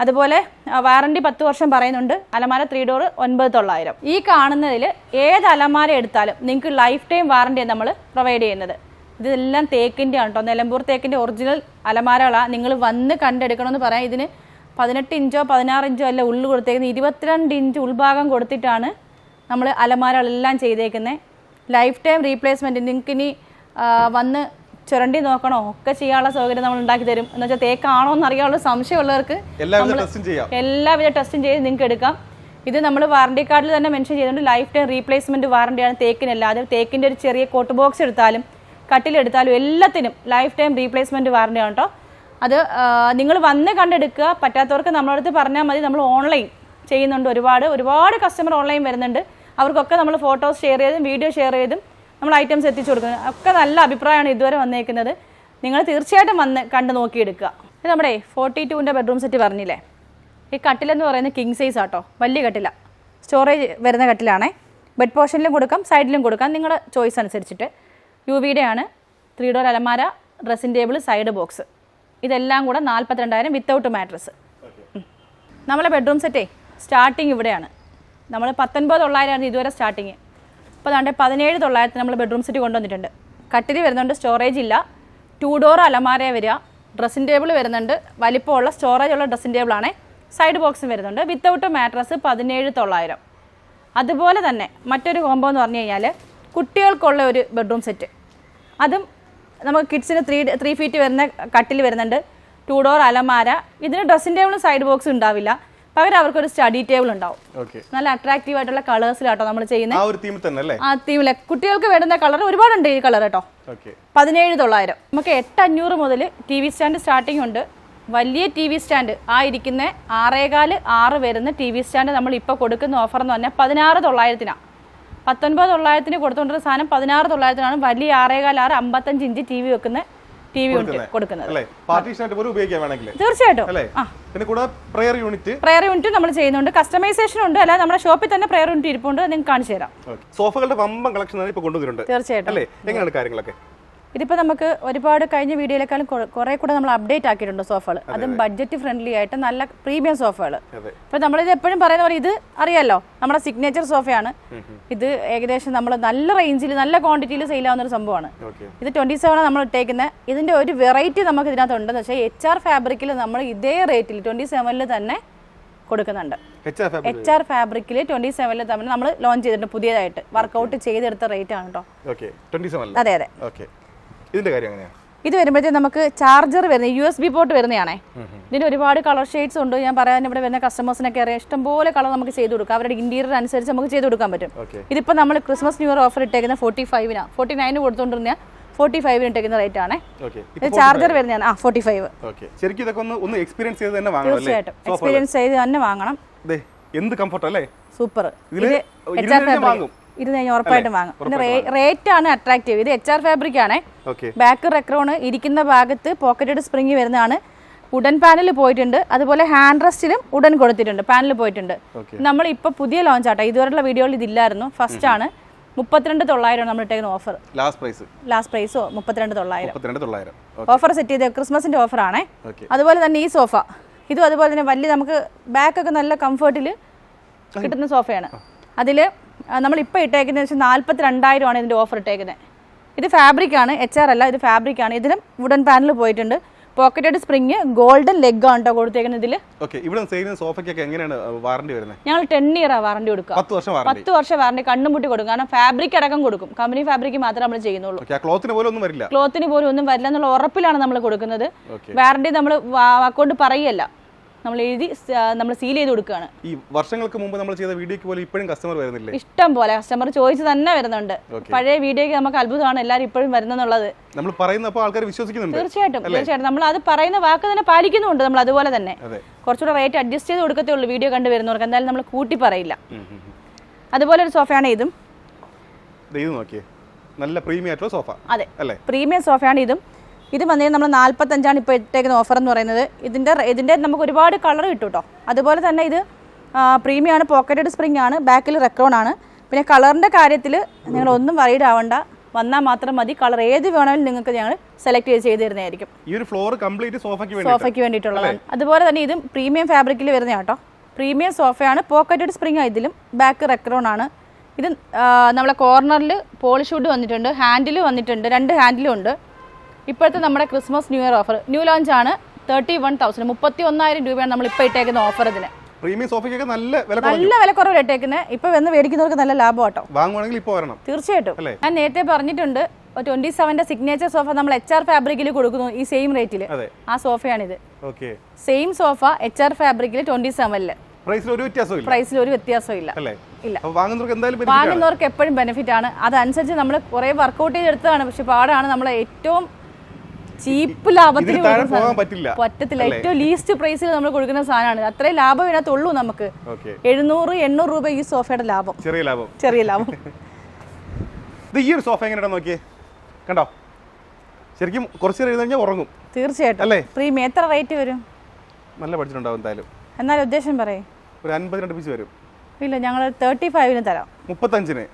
അതുപോലെ വാറണ്ടി പത്ത് വർഷം പറയുന്നുണ്ട്. അലമാര ത്രീ ഡോർ ഒൻപത് തൊള്ളായിരം. ഈ കാണുന്നതിൽ ഏത് അലമാര എടുത്താലും നിങ്ങൾക്ക് ലൈഫ് ടൈം വാറണ്ടിയാണ് നമ്മൾ പ്രൊവൈഡ് ചെയ്യുന്നത്. ഇതെല്ലാം തേക്കിന്റെ ആണ് കേട്ടോ നിലമ്പൂർ തേക്കിന്റെ ഒറിജിനൽ അലമാരകളാണ് നിങ്ങൾ വന്ന് കണ്ടെടുക്കണമെന്ന് പറയാം ഇതിന് പതിനെട്ട് ഇഞ്ചോ പതിനാറ് ഇഞ്ചോ അല്ല ഉള്ളു കൊടുത്തേക്കുന്നത്. ഇരുപത്തിരണ്ട് ഇഞ്ച് ഉൾഭാഗം കൊടുത്തിട്ടാണ് നമ്മൾ അലമാരകളെല്ലാം ചെയ്തേക്കുന്നത് ലൈഫ് ടൈം റീപ്ലേസ്മെന്റ് നിങ്ങൾക്ക് ഇനി വന്ന് ചുരണ്ടി നോക്കണോ? ഒക്കെ ചെയ്യാനുള്ള സൗകര്യം നമ്മൾ ഉണ്ടാക്കി തരും. എന്ന് വെച്ചാൽ തേക്കാണോ എന്ന് അറിയാനുള്ള സംശയമുള്ളവർക്ക് എല്ലാവിധ ടെസ്റ്റും ചെയ്ത് നിങ്ങൾക്ക് എടുക്കാം. ഇത് നമ്മൾ വാറണ്ടി കാർഡിൽ തന്നെ മെൻഷൻ ചെയ്തുകൊണ്ട് ലൈഫ് ടൈം റീപ്ലേസ്മെന്റ് വാറണ്ടിയാണ് തേക്കിനല്ലാതെ തേക്കിന്റെ ഒരു ചെറിയ കോട്ട് ബോക്സ് എടുത്താലും കട്ടിലെടുത്താലും എല്ലാത്തിനും ലൈഫ് ടൈം റീപ്ലേസ്മെന്റ് വാറണ്ടിയാണ് കേട്ടോ അത് നിങ്ങൾ വന്ന് കണ്ടെടുക്കുക. പറ്റാത്തവർക്ക് നമ്മളടുത്ത് പറഞ്ഞാൽ മതി. നമ്മൾ ഓൺലൈൻ ചെയ്യുന്നുണ്ട് ഒരുപാട്. ഒരുപാട് കസ്റ്റമർ ഓൺലൈൻ വരുന്നുണ്ട്. അവർക്കൊക്കെ നമ്മൾ ഫോട്ടോസ് ഷെയർ ചെയ്തും വീഡിയോ ഷെയർ ചെയ്തും നമ്മൾ ഐറ്റംസ് എത്തിച്ചു കൊടുക്കുന്നത്. ഒക്കെ നല്ല അഭിപ്രായമാണ് ഇതുവരെ വന്നേക്കുന്നത്. നിങ്ങൾ തീർച്ചയായിട്ടും വന്ന് കണ്ട് നോക്കിയെടുക്കുക. ഇത് നമ്മുടെ ഫോർട്ടി ടുവിന്റെ ബെഡ്റൂം സെറ്റ് പറഞ്ഞില്ലേ? ഈ കട്ടിലെന്ന് പറയുന്നത് കിങ് സൈസ് ആട്ടോ. വലിയ കട്ടില. സ്റ്റോറേജ് വരുന്ന കട്ടിലാണേ. ബെഡ് പോർഷനിലും കൊടുക്കാം സൈഡിലും കൊടുക്കാം. നിങ്ങളുടെ ചോയ്സ് അനുസരിച്ചിട്ട്. യു വിയുടെ ആണ്. ത്രീ ഡോർ അലമാര ഡ്രസ്സിംഗ് ടേബിൾ സൈഡ് ബോക്സ് ഇതെല്ലാം കൂടെ നാൽപ്പത്തിരണ്ടായിരം വിത്തൗട്ട് മാട്രസ് നമ്മളെ ബെഡ്റൂം സെറ്റേ സ്റ്റാർട്ടിങ് ഇവിടെയാണ്. നമ്മൾ പത്തൊൻപത് തൊള്ളായിരമായിരുന്നു ഇതുവരെ സ്റ്റാർട്ടിങ് അപ്പോൾ അതാണ്ട് പതിനേഴ് തൊള്ളായിരത്തി നമ്മൾ ബെഡ്റൂം സെറ്റ് കൊണ്ടുവന്നിട്ടുണ്ട്. കട്ടിൽ വരുന്നുണ്ട് സ്റ്റോറേജ് ഇല്ല. ടു ഡോർ അലമാര വരിക. ഡ്രസ്സിംഗ് ടേബിൾ വരുന്നുണ്ട്. വലിപ്പമുള്ള സ്റ്റോറേജ് ഉള്ള ഡ്രസ്സിംഗ് ടേബിളാണ് സൈഡ് ബോക്സും വരുന്നുണ്ട്. വിത്തൗട്ട് മാട്രസ് പതിനേഴ് തൊള്ളായിരം. അതുപോലെ തന്നെ മറ്റൊരു കോംബോ എന്ന് പറഞ്ഞു കഴിഞ്ഞാൽ കുട്ടികൾക്കുള്ള ഒരു ബെഡ്റൂം സെറ്റ് അതും നമുക്ക് കിഡ്സിന് ത്രീ ത്രീ ഫീറ്റ് വരുന്ന കട്ടിൽ വരുന്നുണ്ട്. ടു ഡോർ അലമാര. ഇതിന് ഡ്രസ്സിംഗ് ടേബിളും സൈഡ് ബോക്സും ഉണ്ടാവില്ല. പകരം അവർക്ക് ഒരു സ്റ്റഡി ടേബിൾ ഉണ്ടാവും നല്ല അട്രാക്റ്റീവ് ആയിട്ടുള്ള കളേഴ്സിലാട്ടോ നമ്മൾ ചെയ്യുന്നത് ആ ഒരു തീമിൽ തന്നെ അല്ലേ? ആ തീമിലെ കുട്ടികൾക്ക് വേണ്ടുന്ന കളർ ഒരുപാടുണ്ട് ഈ കളർ കേട്ടോ പതിനേഴ് തൊള്ളായിരം. നമുക്ക് എട്ട് അഞ്ഞൂറ് മുതൽ ടി വി സ്റ്റാൻഡ് സ്റ്റാർട്ടിംഗ് ഉണ്ട്. വലിയ ടി വി സ്റ്റാൻഡ് ആ ഇരിക്കുന്ന ആറേകാൽ ആറ് വരുന്ന ടി വി സ്റ്റാൻഡ് നമ്മൾ ഇപ്പോൾ കൊടുക്കുന്ന ഓഫർ എന്ന് പറഞ്ഞാൽ പതിനാറ് തൊള്ളായിരത്തിനാണ് പത്തൊൻപത് തൊള്ളായിരത്തിന് കൊടുത്തുകൊണ്ടിരുന്ന സാധനം പതിനാറ് തൊള്ളായിരത്തിനാണ്. വലിയ ആറേകാൽ ആറ് അമ്പത്തഞ്ച് ഇഞ്ച് ടി വി വെക്കുന്ന ടി വി ഉണ്ട് കൊടുക്കുന്നത്. അല്ലേ? പോലും ഉപയോഗിക്കാൻ വേണമെങ്കിൽ തീർച്ചയായിട്ടും. അല്ലേ? പിന്നെ പ്രയർ യൂണിറ്റ് പ്രെയർ യൂണിറ്റ് നമ്മൾ ചെയ്യുന്നുണ്ട്. കസ്റ്റമൈസേഷൻ ഉണ്ട്. അല്ലാതെ നമ്മുടെ ഷോപ്പിൽ തന്നെ പ്രെയർ യൂണിറ്റ് ഇരിപ്പുണ്ട്. നിങ്ങൾക്ക് കാണിച്ചു തരാം. സോഫകളുടെ കളക്ഷൻ കൊണ്ടുവന്നിട്ടുണ്ട്. തീർച്ചയായിട്ടും. അല്ലേ? എങ്ങനെയാണ് കാര്യങ്ങളൊക്കെ? ഇതിപ്പോൾ നമുക്ക് ഒരുപാട് കഴിഞ്ഞ വീഡിയോയിലേക്കാളും കുറെ- കൂടെ നമ്മൾ അപ്ഡേറ്റ് ആക്കിയിട്ടുണ്ട് സോഫകൾ അതും ബഡ്ജറ്റ് ഫ്രണ്ട്ലി ആയിട്ട് നല്ല പ്രീമിയം സോഫകൾ ഇപ്പൊ നമ്മളിത് എപ്പോഴും പറയുന്ന പോലെ ഇത് അറിയാലോ? നമ്മുടെ സിഗ്നേച്ചർ സോഫയാണ് ഇത് ഏകദേശം നമ്മൾ നല്ല റേഞ്ചിൽ നല്ല ക്വാണ്ടിറ്റിയിൽ സെയിൽ ആവുന്ന ഒരു സംഭവമാണ്. ഇത് ട്വന്റി സെവൻ നമ്മൾ ഇട്ടേക്കുന്നത് ഇതിന്റെ ഒരു വെറൈറ്റി നമുക്ക് ഇതിനകത്ത് ഉണ്ടെന്ന് വെച്ചാൽ എച്ച് ആർ ഫാബ്രിക്കിൽ നമ്മൾ ഇതേ റേറ്റിൽ ട്വന്റി സെവനിൽ തന്നെ കൊടുക്കുന്നുണ്ട്. എച്ച് ആർ ഫാബ്രിക്കിൽ ട്വന്റി സെവനിൽ തമ്മിൽ നമ്മൾ ലോഞ്ച് ചെയ്തിട്ടുണ്ട് പുതിയതായിട്ട്. വർക്ക്ഔട്ട് ചെയ്തെടുത്ത റേറ്റ് ആണ് കേട്ടോ അതെ അതെ. ഓക്കെ. ഇതിന്റെ കാര്യം എങ്ങനെയാണ് ഇത് വരുമ്പോഴത്തേക്ക് നമുക്ക് ചാർജർ വരുന്ന യു എസ് ബി പോർട്ട് വരുന്നതാണേ ഇതിന് ഒരുപാട് കളർ ഷെയ്ഡ്സ് ഉണ്ട്. ഞാൻ പറയാൻ ഇവിടെ വരുന്ന കസ്റ്റമേഴ്സിനൊക്കെ അറിയാം. ഇഷ്ടംപോലെ കളർ നമുക്ക് ചെയ്ത് കൊടുക്കാം. അവരുടെ ഇന്റീരിയർ അനുസരിച്ച് നമുക്ക് ചെയ്ത് കൊടുക്കാൻ പറ്റും. ഇതിപ്പോൾ നമ്മൾ ക്രിസ്മസ് ന്യൂ ഇയർ ഓഫർ ഇട്ടേക്കുന്ന ഫോർട്ടി ഫൈവിനാണ് ഫോർട്ടി നയന് കൊടുത്തോണ്ടിരുന്ന ഫോർട്ടി ഫൈവിന് ഇട്ടേക്കുന്ന റേറ്റ് ആണ്. ചാർജർ വരുന്നതാണ്. ആ ഫോർട്ടി ഫൈവ് ശരിക്കും ഇതൊക്കെ ഒന്ന് എക്സ്പീരിയൻസ് ചെയ്ത് തന്നെ വാങ്ങണം തീർച്ചയായിട്ടും. എക്സ്പീരിയൻസ് ചെയ്ത് തന്നെ വാങ്ങണം. എന്ത് കംഫർട്ട് അല്ലേ? സൂപ്പർ വാങ്ങും. ഇരുന്ന് ഞാൻ ഉറപ്പായിട്ടും വാങ്ങും. പിന്നെ റേറ്റ് ആണ് അട്രാക്റ്റീവ് ഇത് എച്ച് ആർ ഫാബ്രിക് ആണേ. ബാക്ക് റെക്രോണ് ഇരിക്കുന്ന ഭാഗത്ത് പോക്കറ്റഡ് സ്പ്രിങ് വരുന്നതാണ്. ഉടൻ പാനൽ പോയിട്ടുണ്ട്. അതുപോലെ ഹാൻഡ് റെസ്റ്റിലും ഉടൻ കൊടുത്തിട്ടുണ്ട്. പാനൽ പോയിട്ടുണ്ട്. നമ്മൾ ഇപ്പൊ പുതിയ ലോഞ്ച് ആട്ടോ. ഇതുവരെയുള്ള വീഡിയോയിൽ ഇതില്ലായിരുന്നു. ഫസ്റ്റ് ആണ്. മുപ്പത്തിരണ്ട് തൊള്ളായിരം നമ്മൾ ഇട്ടേക്കുന്ന ഓഫർ ലാസ്റ്റ് പ്രൈസ് ലാസ്റ്റ് പ്രൈസോ മുപ്പത്തിരണ്ട് തൊള്ളായിരം. ഓഫർ സെറ്റ് ചെയ്തത് ക്രിസ്മസിന്റെ ഓഫർ ആണേ. അതുപോലെ തന്നെ ഈ സോഫ ഇതും അതുപോലെ തന്നെ വലിയ നമുക്ക് ബാക്ക് ഒക്കെ നല്ല കംഫർട്ടിൽ കിട്ടുന്ന സോഫയാണ് അതിൽ നമ്മളിപ്പോൾ ഇട്ടേക്കുന്നത് വെച്ചാൽ നാൽപ്പത്തി രണ്ടായിരം ആണ് ഇതിന്റെ ഓഫർ ഇട്ടേക്കുന്നത് ഇത് ഫാബ്രിക് ആണ് എച്ച് ആർ അല്ല ഇത് ഫാബ്രിക് ആണ്. ഇതിലും വുഡൻ പാനൽ പോയിട്ടുണ്ട്. പോക്കറ്റഡ് സ്പ്രിങ് ഗോൾഡൻ ലെഗ് ആണ് കേട്ടോ കൊടുത്തേക്കുന്നത് ഇതിൽ ഓക്കെ ഇവിടെ സോഫയ്ക്കൊക്കെ എങ്ങനെയാണ് വാറണ്ടി വരുന്നത് ഞങ്ങൾ ടെൻ ഇയർ ആ വാറണ്ടി കൊടുക്കുക. പത്ത് വർഷം വാറണ്ടി പത്ത് വർഷം വാറണ്ടി കണ്ണും മുട്ടി കൊടുക്കും. കാരണം ഫാബ്രിക് അടക്കം കൊടുക്കും. കമ്പനി ഫാബ്രിക് മാത്രമേ നമ്മൾ ചെയ്യുന്നുള്ളൂ. ക്ലോത്തിന് പോലും ഒന്നും വരില്ല. ക്ലോത്തിന് പോലും ഒന്നും വരില്ല എന്നുള്ള ഉറപ്പിലാണ് നമ്മൾ കൊടുക്കുന്നത്. വാറണ്ടി നമ്മൾ അക്കൗണ്ട് പറയല്ല. നമ്മൾ എഴുതി നമ്മൾ സീൽ ചെയ്ത് കൊടുക്കുകയാണ്. ഈ വർഷങ്ങൾക്ക് മുമ്പ് നമ്മൾ ചെയ്ത വീഡിയോക്ക് പോലെ ഇപ്പോഴും കസ്റ്റമർ വരുന്നില്ലേ? ഇഷ്ടം പോലെ. കസ്റ്റമർ ചോദിച്ച് തന്നെ വരുന്നുണ്ട്. പഴയ വീഡിയോക്ക് നമുക്ക് അത്ഭുതമാണ് എല്ലാവരും ഇപ്പോഴും വരുന്നെന്നുള്ളത്. നമ്മൾ പറയുന്നപ്പോൾ ആൾക്കാർ വിശ്വസിക്കുന്നുണ്ട്. തീർച്ചയായിട്ടും തീർച്ചയായിട്ടും. നമ്മൾ അത് പറയുന്ന വാക്ക് തന്നെ പാലിക്കുന്നുണ്ട് നമ്മൾ അതുപോലെ തന്നെ. കുറച്ചുകൂടെ റേറ്റ് അഡ്ജസ്റ്റ് ചെയ്ത് കൊടുക്കത്തേ ഉള്ളൂ വീഡിയോ കണ്ടു വരുന്നവർക്ക്. എന്തായാലും നമ്മൾ കൂട്ടി പറയില്ല. അതുപോലെ ഒരു സോഫയാണ് ഇതും. ഇത് നോക്കിയേ. നല്ല പ്രീമിയം ആയിട്ടുള്ള സോഫ അതെ. അല്ലേ? പ്രീമിയം സോഫയാണ് ഇതും. ഇത് വന്നതിന് നമ്മൾ നാൽപ്പത്തഞ്ചാണ് ഇപ്പോൾ ഇട്ടേക്കുന്ന ഓഫർ എന്ന് പറയുന്നത്. ഇതിന്റെ ഇതിന്റെ നമുക്ക് ഒരുപാട് കളർ കിട്ടും കേട്ടോ അതുപോലെ തന്നെ ഇത് പ്രീമിയം ആണ് പോക്കറ്റഡ് സ്പ്രിംഗ് ആണ് ബാക്കിൽ റെക്രോൺ ആണ്. പിന്നെ കളറിന്റെ കാര്യത്തിൽ നിങ്ങൾ ഒന്നും വറീഡ് ആവണ്ട. വന്നാൽ മാത്രം മതി. കളർ ഏത് വേണമെങ്കിലും നിങ്ങൾക്ക് ഞങ്ങൾ സെലക്ട് ചെയ്ത് ചെയ്ത് തരുന്നതായിരിക്കും. ഈ ഒരു ഫ്ലോർ കംപ്ലീറ്റ് സോഫയ്ക്ക് സോഫയ്ക്ക് വേണ്ടിയിട്ടുള്ളതാണ്. അതുപോലെ തന്നെ ഇതും പ്രീമിയം ഫാബ്രിക്കിൽ വരുന്ന കേട്ടോ പ്രീമിയം സോഫയാണ് പോക്കറ്റഡ് സ്പ്രിംഗ് ഇതിലും. ബാക്ക് റെക്രോൺ ആണ്. ഇത് നമ്മളെ കോർണറിൽ പോളിഷ് വുഡ് വന്നിട്ടുണ്ട് ഹാൻഡിൽ വന്നിട്ടുണ്ട് രണ്ട് ഹാൻഡിലും ഉണ്ട്. ഇപ്പോഴത്തെ നമ്മുടെ Christmas new year offer. New launch ആണ് തേർട്ടി വൺ തൗസൻഡ്. മുപ്പത്തി ഒന്നായിരം രൂപയാണ് നമ്മൾ ഇപ്പോൾ ഇട്ടേക്കുന്ന ഓഫർ ഇതിന്. പ്രീമിയം സോഫയ്ക്കൊക്കെ നല്ല വില നല്ല വിലക്കുറവിൽ ഇട്ടേക്കുന്നത് ഇപ്പൊ വന്ന് മേടിക്കുന്നവർക്ക് നല്ല ലാഭം കേട്ടോ വാങ്ങുവാണെങ്കിൽ ഇപ്പോൾ വരണം. തീർച്ചയായിട്ടും? ഞാൻ നേരത്തെ പറഞ്ഞിട്ടുണ്ട് ട്വന്റി സെവന്റെ സിഗ്നേച്ചർ സോഫ നമ്മൾ എച്ച് ആർ ഫാബ്രിക്കിൽ കൊടുക്കുന്നു ഈ സെയിം റേറ്റിൽ ആ സോഫയാണിത്. ഓക്കെ. സെയിം സോഫ എച്ച് ആർ ഫാബ്രിക്കിൽ ട്വന്റി സെവനിൽ പ്രൈസിൽ ഒരു വ്യത്യാസവും ഇല്ല. ഇല്ല. വാങ്ങുന്നവർക്ക് എപ്പോഴും ബെനിഫിറ്റ് ആണ്. അതനുസരിച്ച് നമ്മൾ കുറെ വർക്കൗട്ട് ചെയ്തെടുത്തതാണ്. പക്ഷെ പാടാണ് നമ്മൾ ഏറ്റവും ചീപ്പ് ലാഭത്തിന് പറ്റത്തില്ല. ഏറ്റവും ലീസ്റ്റ് പ്രൈസിൽ നമ്മൾ കൊടുക്കുന്ന സാധനമാണ്. അത്രയും ലാഭം ഇതിനകത്തുള്ളൂ നമുക്ക്. എഴുന്നൂറ് എണ്ണൂറ് രൂപ ഈ സോഫയുടെ ലാഭം. ചെറിയ ലാഭം. ചെറിയ ലാഭം. ഇത് ഈ ഒരു സോഫ എങ്ങനെയാണ് നോക്കിയേ. കണ്ടോ? ശരിക്കും കുറച്ച് നേരം കഴിഞ്ഞാൽ ഉറങ്ങും. തീർച്ചയായിട്ടും. അല്ലേ? പ്രീമിയം എത്ര റേറ്റ് വരും? നല്ല ഉണ്ടാവും എന്തായാലും. എന്നാൽ ഉദ്ദേശം പറയേ. ഒരു അൻപത് രണ്ട് പീസ് വരും. ഇല്ല ഞങ്ങൾ തേർട്ടി ഫൈവിന് തരാം. മുപ്പത്തഞ്ചിന്.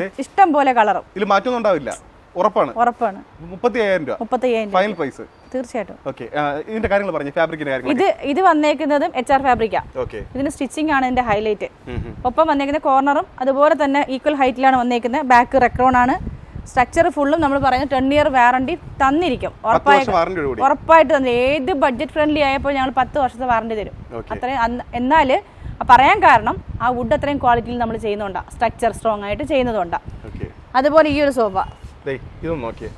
ന് ഇഷ്ടം പോലെ കളറും ഇതിൽ മാറ്റൊന്നും ഉണ്ടാവില്ല. ഉറപ്പാണ്. ഉറപ്പാണ്. മുപ്പത്തി അയ്യായിരം രൂപ. മുപ്പത്തി അയ്യായിരം. ഫൈനൽ പ്രൈസ് തീർച്ചയായിട്ടും. ഓക്കെ ഇതിന്റെ കാര്യങ്ങൾ പറഞ്ഞു? ഫാബ്രിക്കിന്റെ കാര്യങ്ങൾ ഇത് ഇത് വന്നേക്കുന്നതും എച്ച് ആർ ഫാബ്രിക്കാ ഓക്കെ ഇതിന് സ്റ്റിച്ചിങ് ആണ് ഇതിന്റെ ഹൈലൈറ്റ് ഒപ്പം വന്നേക്കുന്ന കോർണറും അതുപോലെ തന്നെ ഈക്വൽ ഹൈറ്റിലാണ് വന്നേക്കുന്നത്. ബാക്ക് റെക്രോൺ ആണ്. സ്ട്രക്ചർ ഫുള്ളും നമ്മൾ പറയുന്നത് ടെൻ ഇയർ വാറണ്ടി തന്നിരിക്കും. ഉറപ്പായിട്ട് തന്നെ ഏത് ബഡ്ജറ്റ് ഫ്രണ്ട്ലി ആയപ്പോൾ ഞങ്ങൾ പത്ത് വർഷത്തെ വാറണ്ടി തരും. അത്രയും എന്നാൽ പറയാൻ കാരണം ആ വുഡ് അത്രയും ക്വാളിറ്റിയിൽ നമ്മൾ ചെയ്യുന്നുണ്ടാ. സ്ട്രക്ചർ സ്ട്രോങ് ആയിട്ട് ചെയ്യുന്നതുകൊണ്ടാണ് അതുപോലെ ഈ ഒരു സോഫ ദേ ഇതൊന്ന് നോക്കിയേ.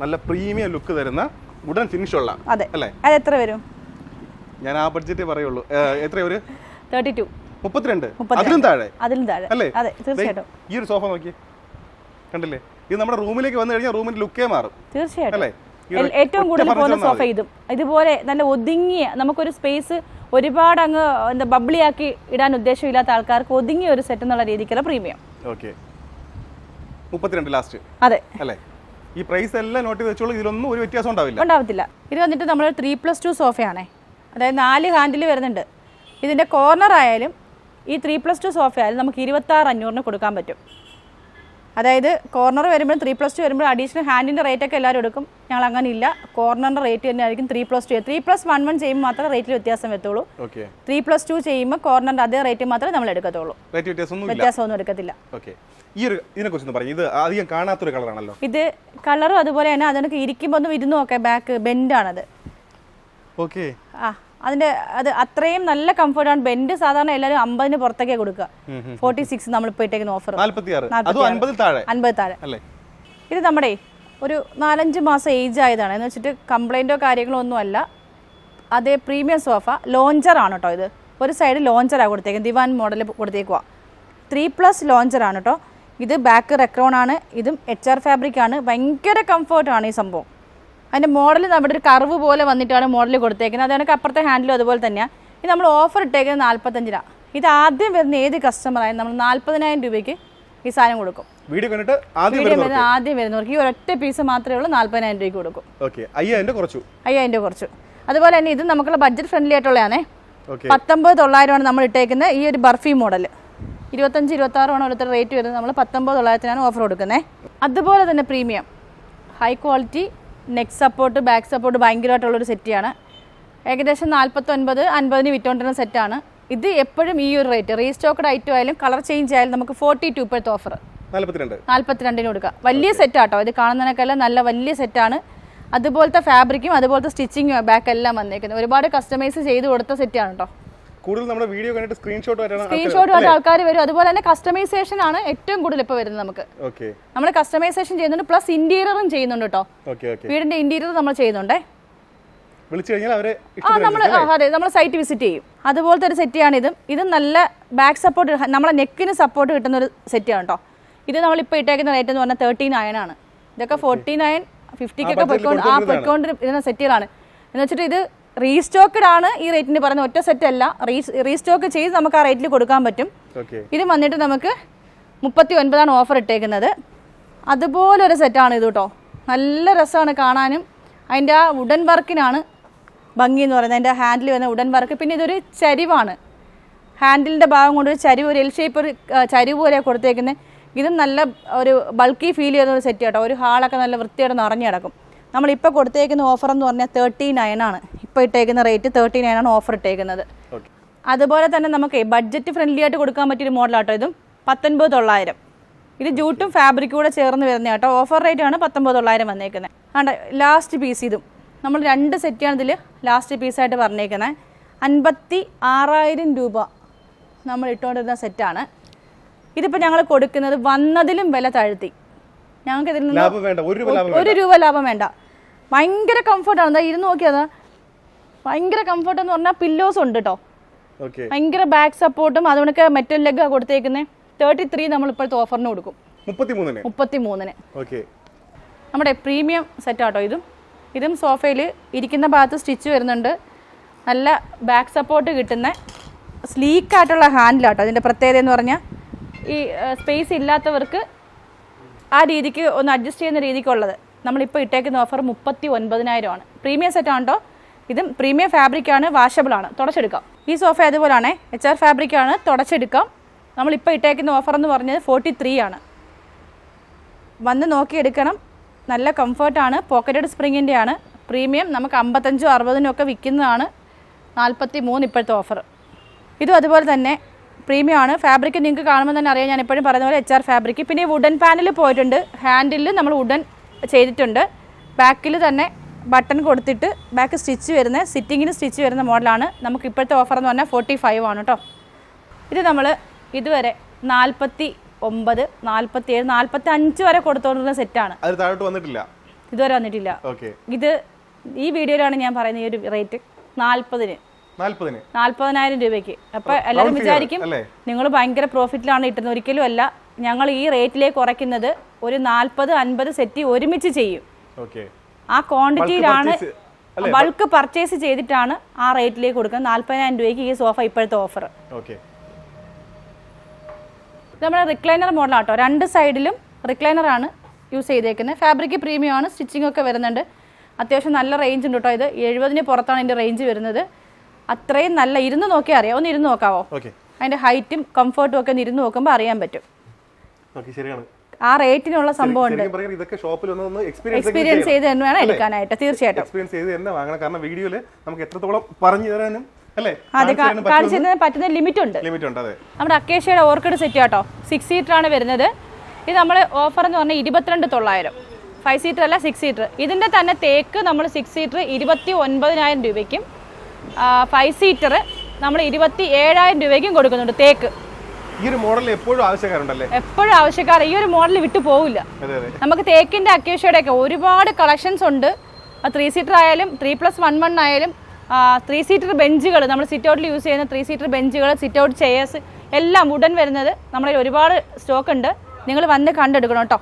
നല്ല പ്രീമിയം ലുക്ക് തരുന്ന ഉടൻ ഫിനിഷ് ഉള്ള അതെ. അല്ലേ? അത് എത്ര വരും? ഞാൻ ആ ബഡ്ജറ്റേ പറയുള്ളൂ. എത്ര ഒരു? തേർട്ടി ടു മുപ്പത്തിരണ്ട്. അതിലും താഴെ? അതിലും താഴെ. അല്ലേ? അതെ തീർച്ചയായിട്ടും. ഈ ഒരു സോഫ നോക്കിയേ. കണ്ടില്ലേ? ഇത് നമ്മുടെ റൂമിലേക്ക് വന്നു കഴിഞ്ഞാൽ റൂമിന്റെ ലുക്കേ മാറും. തീർച്ചയായിട്ടും. അല്ലേ? ഏറ്റവും കൂടുതൽ പോകുന്ന സോഫ ഇതും. ഇതുപോലെ നല്ല ഒതുങ്ങിയ നമുക്കൊരു സ്പേസ് ഒരുപാട് അങ്ങ് എന്താ ബബ്ലിയാക്കി ഇടാൻ ഉദ്ദേശമില്ലാത്ത ആൾക്കാർക്ക് ഒതുങ്ങിയ ഒരു സെറ്റ് എന്നുള്ള രീതിക്കുള്ള പ്രീമിയം ഓക്കെ മുപ്പത്തിരണ്ട് ലാസ്റ്റ് അതെ. അല്ലേ? ഈ പ്രൈസ് എല്ലാം നോട്ട് ചെയ്ത് വെച്ചോളൂ ഇതിലൊന്നും ഒരു വ്യത്യാസം ഉണ്ടാവില്ല. ഉണ്ടാവത്തില്ല. ഇത് വന്നിട്ട് നമ്മൾ ത്രീ പ്ലസ് ടു സോഫയാണേ. അതായത് നാല് ഹാൻഡിൽ വരുന്നുണ്ട്. ഇതിന്റെ കോർണർ ആയാലും ഈ ത്രീ പ്ലസ് ടു സോഫ ആയാലും നമുക്ക് ഇരുപത്താറ് അഞ്ഞൂറിന് കൊടുക്കാൻ പറ്റും. അതായത് കോർണർ വരുമ്പോഴും ത്രീ പ്ലസ് ടു വരുമ്പോൾ അഡീഷണൽ ഹാൻഡിന്റെ റേറ്റ് ഒക്കെ എല്ലാവരും എടുക്കും. ഞങ്ങൾ അങ്ങനെ ഇല്ല. കോർണറിന്റെ റേറ്റ് തന്നെ ആയിരിക്കും three plus two three plus one one ചെയ്യുമ്പോൾ മാത്രമേ റേറ്റിൽ വ്യത്യാസം വരത്തുള്ളൂ. ഓക്കെ ത്രീ പ്ലസ് ടു ചെയ്യുമ്പോൾ കോർണറിന്റെ അതേ റേറ്റ് മാത്രമേ നമ്മൾ എടുക്കത്തുള്ളൂ. വ്യത്യാസമൊന്നും എടുക്കത്തില്ല. ഓക്കെ ഈ ഒരു ഇതിനെ കുറിച്ച് ഒന്ന് പറയും. ഇത് അധികം കാണാത്തൊരു കളറാണല്ലോ ഇത് കളറും അതുപോലെ തന്നെ അതിനൊക്കെ ഇരിക്കുമ്പോൾ ഒന്ന് ഇരുന്നു നോക്കാം ബാക്ക് ബെൻഡാണത് ഓക്കെ ആ. അതിന്റെ അത് അത്രയും നല്ല കംഫർട്ടാണ് ബെൻഡ് സാധാരണ എല്ലാവരും അമ്പതിന് പുറത്തേക്കേ കൊടുക്കുക. ഫോർട്ടി സിക്സ് നമ്മൾ ഇട്ടേക്കുന്ന ഓഫർ അൻപത് താഴെ. ഇത് നമ്മുടെ ഒരു നാലഞ്ച് മാസം ഏജ് ആയതാണ്. എന്ന് വെച്ചിട്ട് കംപ്ലൈന്റോ കാര്യങ്ങളോ ഒന്നും അല്ല. അതേ പ്രീമിയം സോഫ ലോഞ്ചർ ആണ് കേട്ടോ ഇത്. ഒരു സൈഡ് ലോഞ്ചറാണ് കൊടുത്തേക്കുന്നത്. ദിവാൻ മോഡൽ കൊടുത്തേക്കുക ത്രീ പ്ലസ് ലോഞ്ചർ ആണ് കേട്ടോ ഇത് ബാക്ക് റെക്രോൺ ആണ്. ഇതും എച്ച് ആർ ഫാബ്രിക് ആണ്. ഭയങ്കര കംഫർട്ടാണ് ഈ സംഭവം. അതിന്റെ മോഡൽ നമ്മുടെ ഒരു കർവ് പോലെ വന്നിട്ടാണ് മോഡൽ കൊടുത്തേക്കുന്നത്. അത് കണക്ക് അപ്പുറത്തെ ഹാൻഡിലും അതുപോലെ തന്നെയാണ് ഇത് നമ്മൾ ഓഫർ ഇട്ടേക്കുന്നത് നാൽപ്പത്തഞ്ച് രൂപ. ഇത് ആദ്യം വരുന്ന ഏത് കസ്റ്റമറായാലും നമ്മൾ നാൽപ്പതിനായിരം രൂപയ്ക്ക് ഈ സാധനം കൊടുക്കും. വീഡിയോ കണ്ടിട്ട് ആദ്യം വരുന്ന ആദ്യം വരുന്നവർക്ക്. ഈ ഒരൊറ്റ പീസ് മാത്രമേ ഉള്ളൂ നാൽപ്പതിനായിരം രൂപയ്ക്ക് കൊടുക്കും. ഓക്കെ അയ്യായിരം കുറച്ചു. അയ്യായിരം രൂപ കുറച്ചു. അതുപോലെ തന്നെ ഇത് നമുക്കുള്ള ബഡ്ജറ്റ് ഫ്രണ്ട്ലി ആയിട്ടുള്ളതാണേ. പത്തൊമ്പത് തൊള്ളായിരമാണ് നമ്മൾ ഇട്ടേക്കുന്നത് ഈ ഒരു ബർഫി മോഡൽ ഇരുപത്തഞ്ച് ഇരുപത്തി ആറാണ് ഓരോരുത്തർ റേറ്റ് വരുന്നത്. നമ്മൾ പത്തൊമ്പത് തൊള്ളായിരത്തിനാണ് ഓഫർ കൊടുക്കുന്നത് അതുപോലെ തന്നെ premium high quality neck support back support ഭയങ്കരമായിട്ടുള്ളൊരു സെറ്റിയാണ് ഏകദേശം നാൽപ്പത്തൊൻപത് അൻപതിന് വിറ്റോണ്ടിരുന്ന സെറ്റാണ് ഇത് എപ്പോഴും ഈ ഒരു റേറ്റ് റീസ്റ്റോക്കഡ് ഐറ്റം ആയാലും കളർ ചേഞ്ച് ആയാലും നമുക്ക് ഫോർട്ടി ടു ഇപ്പോഴത്തെ ഓഫർ നാൽപ്പത്തിരണ്ടിന് കൊടുക്കാം വലിയ സെറ്റാട്ടോ ഇത് കാണുന്നതിനേക്കാളും നല്ല വലിയ സെറ്റാണ് അതുപോലത്തെ ഫാബ്രിക്കും അതുപോലത്തെ സ്റ്റിച്ചിങ്ങും ബാക്ക് എല്ലാം വന്നേക്കുന്നത്. ഒരുപാട് കസ്റ്റമൈസ് ചെയ്ത് കൊടുത്ത സെറ്റാണ് കേട്ടോ കൂടുതൽ നമ്മുടെ വീഡിയോ കണ്ടിട്ട് സ്ക്രീൻഷോട്ട് വരണം സ്ക്രീൻഷോട്ട് ആയിട്ട് ആൾക്കാർ വരും. അതുപോലെ തന്നെ കസ്റ്റമൈസേഷൻ ആണ് ഏറ്റവും കൂടുതൽ ഇപ്പോൾ വരുന്നത് നമുക്ക്. ഓക്കെ നമ്മൾ കസ്റ്റമൈസേഷൻ ചെയ്യുന്നുണ്ട് പ്ലസ് ഇന്റീരിയറും ചെയ്യുന്നുണ്ട് കേട്ടോ ഓക്കെ ഓക്കെ വീടിന്റെ ഇന്റീരിയർ നമ്മൾ ചെയ്യുന്നുണ്ടേ. വിളിച്ചു കഴിഞ്ഞാൽ അവരെ ആ നമ്മൾ അതെ നമ്മൾ സൈറ്റ് വിസിറ്റ് ചെയ്യും. അതുപോലത്തെ ഒരു സെറ്റിയാണ് ഇതും. ഇത് നല്ല ബാക്ക് സപ്പോർട്ട് നമ്മളെ നെക്കിന് സപ്പോർട്ട് കിട്ടുന്ന ഒരു സെറ്റാണ് കേട്ടോ ഇത് നമ്മൾ ഇപ്പോൾ ഇട്ടേക്കുന്ന റേറ്റ് എന്ന് പറഞ്ഞാൽ തേർട്ടി നയൻ ആണ്. ഇതൊക്കെ ഫോർട്ടി നയൻ ഫിഫ്റ്റിക്കൊക്കെ പൊയ്ക്കൊണ്ട് ആ പൊയ്ക്കൊണ്ട് ഇരുന്ന സെറ്റുകളാണ് എന്ന് വെച്ചിട്ട് ഇത് റീസ്റ്റോക്കഡ് ആണ് ഈ റേറ്റിന് പറയുന്ന ഒറ്റ സെറ്റ് അല്ല. റീസ്റ്റോക്ക് ചെയ്ത് നമുക്ക് ആ റേറ്റിൽ കൊടുക്കാൻ പറ്റും. ഇത് വന്നിട്ട് നമുക്ക് മുപ്പത്തി ഒൻപതാണ് ഓഫർ ഇട്ടേക്കുന്നത്. അതുപോലൊരു സെറ്റാണ് ഇത് കേട്ടോ നല്ല രസമാണ് കാണാനും. അതിന്റെ ആ വുഡൻ വർക്കിനാണ് ഭംഗി എന്ന് പറയുന്നത്. അതിന്റെ ഹാൻഡിൽ വരുന്ന വുഡൻ വർക്ക് പിന്നെ ഇതൊരു ചരിവാണ്. ഹാൻഡിലിന്റെ ഭാഗം കൊണ്ടൊരു ഒരു ചരിവ് ഒരു എൽ ഷേപ്പ് ഒരു ചരിവ് പോലെ കൊടുത്തേക്കുന്നത് ഇതും നല്ല ഒരു ബൾക്കി ഫീൽ ചെയ്യുന്ന ഒരു സെറ്റ് കേട്ടോ ഒരു ഹാളൊക്കെ നല്ല വൃത്തിയോടെ നിറഞ്ഞു കിടക്കും. നമ്മളിപ്പോൾ കൊടുത്തേക്കുന്ന ഓഫർ എന്ന് പറഞ്ഞാൽ തേർട്ടി നയൻ ആണ്. ഇപ്പോൾ ഇട്ടേക്കുന്ന റേറ്റ് തേർട്ടി നയൻ ആണ് ഓഫർ ഇട്ടേക്കുന്നത്. അതുപോലെ തന്നെ നമുക്ക് ബഡ്ജറ്റ് ഫ്രണ്ട്ലി ആയിട്ട് കൊടുക്കാൻ പറ്റിയൊരു മോഡലാട്ടോ ഇതും. പത്തൊൻപത് തൊള്ളായിരം. ഇത് ജൂട്ടും ഫാബ്രിക്കും കൂടെ ചേർന്ന് വരുന്ന കേട്ടോ. ഓഫർ റേറ്റ് ആണ് പത്തൊമ്പത് തൊള്ളായിരം വന്നേക്കുന്നത് ആണ്ട് ലാസ്റ്റ് പീസ് ഇതും. നമ്മൾ രണ്ട് സെറ്റാണ് ഇതിൽ ലാസ്റ്റ് പീസായിട്ട് പറഞ്ഞേക്കുന്നത് അൻപത്തി ആറായിരം രൂപ നമ്മൾ ഇട്ടുകൊണ്ടിരുന്ന സെറ്റാണ് ഇതിപ്പോൾ ഞങ്ങൾ കൊടുക്കുന്നത് വന്നതിലും വില താഴ്ത്തി. ഞങ്ങൾക്ക് ഇതിൽ നിന്ന് ഒരു രൂപ ലാഭം വേണ്ട. ഭയങ്കര കംഫർട്ടാണ് എന്താ ഇരുന്ന് നോക്കിയത് ഭയങ്കര കംഫർട്ട് എന്ന് പറഞ്ഞാൽ പില്ലോസ് ഉണ്ട് കേട്ടോ ഭയങ്കര ബാക്ക് സപ്പോർട്ടും അതുകൊണ്ടൊക്കെ മെറ്റൽ ലെഗ് കൊടുത്തേക്കുന്നത് തേർട്ടി ത്രീ നമ്മൾ ഇപ്പോഴത്തെ ഓഫറിന് കൊടുക്കും. മുപ്പത്തിമൂന്നിന്? മുപ്പത്തി മൂന്നിന് ഓക്കെ നമ്മുടെ പ്രീമിയം സെറ്റാട്ടോ ഇതും. ഇതും സോഫയിൽ ഇരിക്കുന്ന ഭാഗത്ത് സ്റ്റിച്ച് വരുന്നുണ്ട്. നല്ല ബാക്ക് സപ്പോർട്ട് കിട്ടുന്ന സ്ലീക്കായിട്ടുള്ള ഹാൻഡിലാട്ടോ അതിന്റെ പ്രത്യേകത എന്ന് പറഞ്ഞാൽ ഈ സ്പേസ് ഇല്ലാത്തവർക്ക് ആ രീതിക്ക് ഒന്ന് അഡ്ജസ്റ്റ് ചെയ്യുന്ന രീതിക്കുള്ളത്. നമ്മളിപ്പോൾ ഇട്ടേക്കുന്ന ഓഫർ മുപ്പത്തി ഒൻപതിനായിരമാണ് പ്രീമിയം സെറ്റ് ആണോ ഇതും പ്രീമിയം ഫാബ്രിക്കാണ് ആണ് തുടച്ചെടുക്കാം. ഈ സോഫ അതുപോലെയാണ് എച്ച് ആർ ഫാബ്രിക്കാണ് തുടച്ചെടുക്കാം. നമ്മളിപ്പോൾ ഇട്ടേക്കുന്ന ഓഫർ എന്ന് പറഞ്ഞത് ഫോർട്ടി ത്രീ ആണ്. വന്ന് നോക്കിയെടുക്കണം. നല്ല കംഫർട്ടാണ് പോക്കറ്റഡ് സ്പ്രിങ്ങിന്റെ ആണ് പ്രീമിയം നമുക്ക് അമ്പത്തഞ്ചും അറുപതിനും ഒക്കെ വിൽക്കുന്നതാണ് നാൽപ്പത്തി മൂന്ന് ഇപ്പോഴത്തെ ഓഫർ ഇതും അതുപോലെ തന്നെ പ്രീമിയം ആണ്. ഫാബ്രിക് നിങ്ങൾക്ക് കാണുമ്പോൾ തന്നെ അറിയാം. ഞാൻ എപ്പോഴും പറയുന്ന പോലെ എച്ച് ആർ ഫാബ്രിക് പിന്നെ വുഡൻ പാനൽ പോയിട്ടുണ്ട്. ഹാൻഡിൽ നമ്മൾ വുഡൻ ചെയ്തിട്ടുണ്ട്. ബാക്കിൽ തന്നെ ബട്ടൺ കൊടുത്തിട്ട് ബാക്ക് സ്റ്റിച്ച് വരുന്ന സിറ്റിങ്ങിന് സ്റ്റിച്ച് വരുന്ന മോഡലാണ് നമുക്ക് ഇപ്പോഴത്തെ ഓഫർ എന്ന് പറഞ്ഞാൽ ഫോർട്ടി ഫൈവ് ആണ് കേട്ടോ ഇത് നമ്മൾ ഇതുവരെ നാൽപ്പത്തി ഒമ്പത് നാൽപ്പത്തി ഏഴ് നാൽപ്പത്തി അഞ്ച് വരെ കൊടുത്തോണ്ടിരുന്ന സെറ്റാണ് അത് താഴോട്ട് വന്നിട്ടില്ല? ഇതുവരെ വന്നിട്ടില്ല. ഓക്കെ. ഇത് ഈ വീഡിയോയിലാണ് ഞാൻ പറയുന്നത് ഈ ഒരു റേറ്റ് നാൽപ്പതിന് നാൽപ്പതിനായിരം രൂപയ്ക്ക്. അപ്പൊ എല്ലാവരും figure വിചാരിക്കും? നിങ്ങൾ ഭയങ്കര പ്രോഫിറ്റിലാണ് ഇട്ടുന്നത്. ഒരിക്കലും അല്ല ഞങ്ങൾ ഈ റേറ്റിലേക്ക് കുറയ്ക്കുന്നത് ഒരു നാൽപ്പത് അൻപത് സെറ്റ് ഒരുമിച്ച് ചെയ്യും. ആ ക്വാണ്ടിറ്റിയിലാണ് ബൾക്ക് പർച്ചേസ് ചെയ്തിട്ടാണ് ആ റേറ്റിലേക്ക് കൊടുക്കുന്നത്. നാൽപ്പതിനായിരം രൂപയ്ക്ക് ഈ സോഫ ഇപ്പോഴത്തെ ഓഫർ നമ്മുടെ റിക്ലൈനർ മോഡലാട്ടോ. രണ്ട് സൈഡിലും റിക്ലൈനർ ആണ് യൂസ് ചെയ്തേക്കുന്നത്. ഫാബ്രിക് പ്രീമിയം ആണ് സ്റ്റിച്ചിങ് ഒക്കെ വരുന്നുണ്ട്. അത്യാവശ്യം നല്ല റേഞ്ച് ഉണ്ട് കേട്ടോ ഇത്. എഴുപതിന് പുറത്താണ് ഇതിന്റെ റേഞ്ച് വരുന്നത്. അത്രയും നല്ല ഇരുന്ന് നോക്കിയാൽ അറിയാം. ഒന്ന് ഇരുന്ന് നോക്കാവോ? അതിന്റെ ഹൈറ്റും കംഫർട്ടും ഒക്കെ ഒന്ന് ഇരുന്ന് നോക്കുമ്പോൾ അറിയാൻ പറ്റും. ഓക്കെ ശരിയാണ്. ആ റേറ്റിനുള്ള സംഭവം ഉണ്ട്. ഇതൊക്കെ ഷോപ്പിൽ ഒന്ന് എക്സ്പീരിയൻസ് ചെയ്ത് തന്നെ വേണം എടുക്കാനായിട്ട് തീർച്ചയായിട്ടും. എക്സ്പീരിയൻസ് ചെയ്ത് തന്നെ വാങ്ങണം. കാരണം വീഡിയോയിൽ നമുക്ക് എത്രത്തോളം പറഞ്ഞു തരാനും അത് കാണിച്ചു പറ്റുന്ന ലിമിറ്റ് ഉണ്ട് ലിമിറ്റ് ഉണ്ട് അതെ. നമ്മുടെ അക്കേഷ്യയുടെ ഓർക്കിഡ് സെറ്റ് കേട്ടോ. സിക്സ് സീറ്റർ ആണ് വരുന്നത്. ഇത് നമ്മൾ ഓഫർ എന്ന് പറഞ്ഞാൽ ഇരുപത്തിരണ്ട് തൊള്ളായിരം. ഫൈവ് സീറ്റർ അല്ല സിക്സ് സീറ്റർ ഇതിന്റെ തന്നെ തേക്ക് നമ്മൾ സിക്സ് സീറ്റർ ഇരുപത്തി ഒൻപതിനായിരം രൂപയ്ക്കും ഫൈവ് സീറ്റർ നമ്മൾ ഇരുപത്തി ഏഴായിരം രൂപയ്ക്കും കൊടുക്കുന്നുണ്ട് തേക്ക്. ഈ ഒരു മോഡൽ എപ്പോഴും ആവശ്യക്കാരുണ്ടല്ലേ? എപ്പോഴും ആവശ്യക്കാർ ഈ ഒരു മോഡൽ വിട്ടു പോവില്ല. അതെ നമുക്ക് തേക്കിന്റെ അക്യേഷയുടെ ഒക്കെ ഒരുപാട് കളക്ഷൻസ് ഉണ്ട്. ത്രീ സീറ്റർ ആയാലും ത്രീ പ്ലസ് വൺ വൺ ആയാലും ത്രീ സീറ്റർ ബെഞ്ചുകൾ നമ്മൾ സിറ്റ് ഔട്ടിൽ യൂസ് ചെയ്യുന്ന ത്രീ സീറ്റർ ബെഞ്ചുകൾ സിറ്റ് ഔട്ട് ചെയേഴ്സ് എല്ലാം ഉടൻ വരുന്നത് നമ്മളിൽ ഒരുപാട് സ്റ്റോക്ക് ഉണ്ട്. നിങ്ങൾ വന്ന് കണ്ടെടുക്കണം കേട്ടോ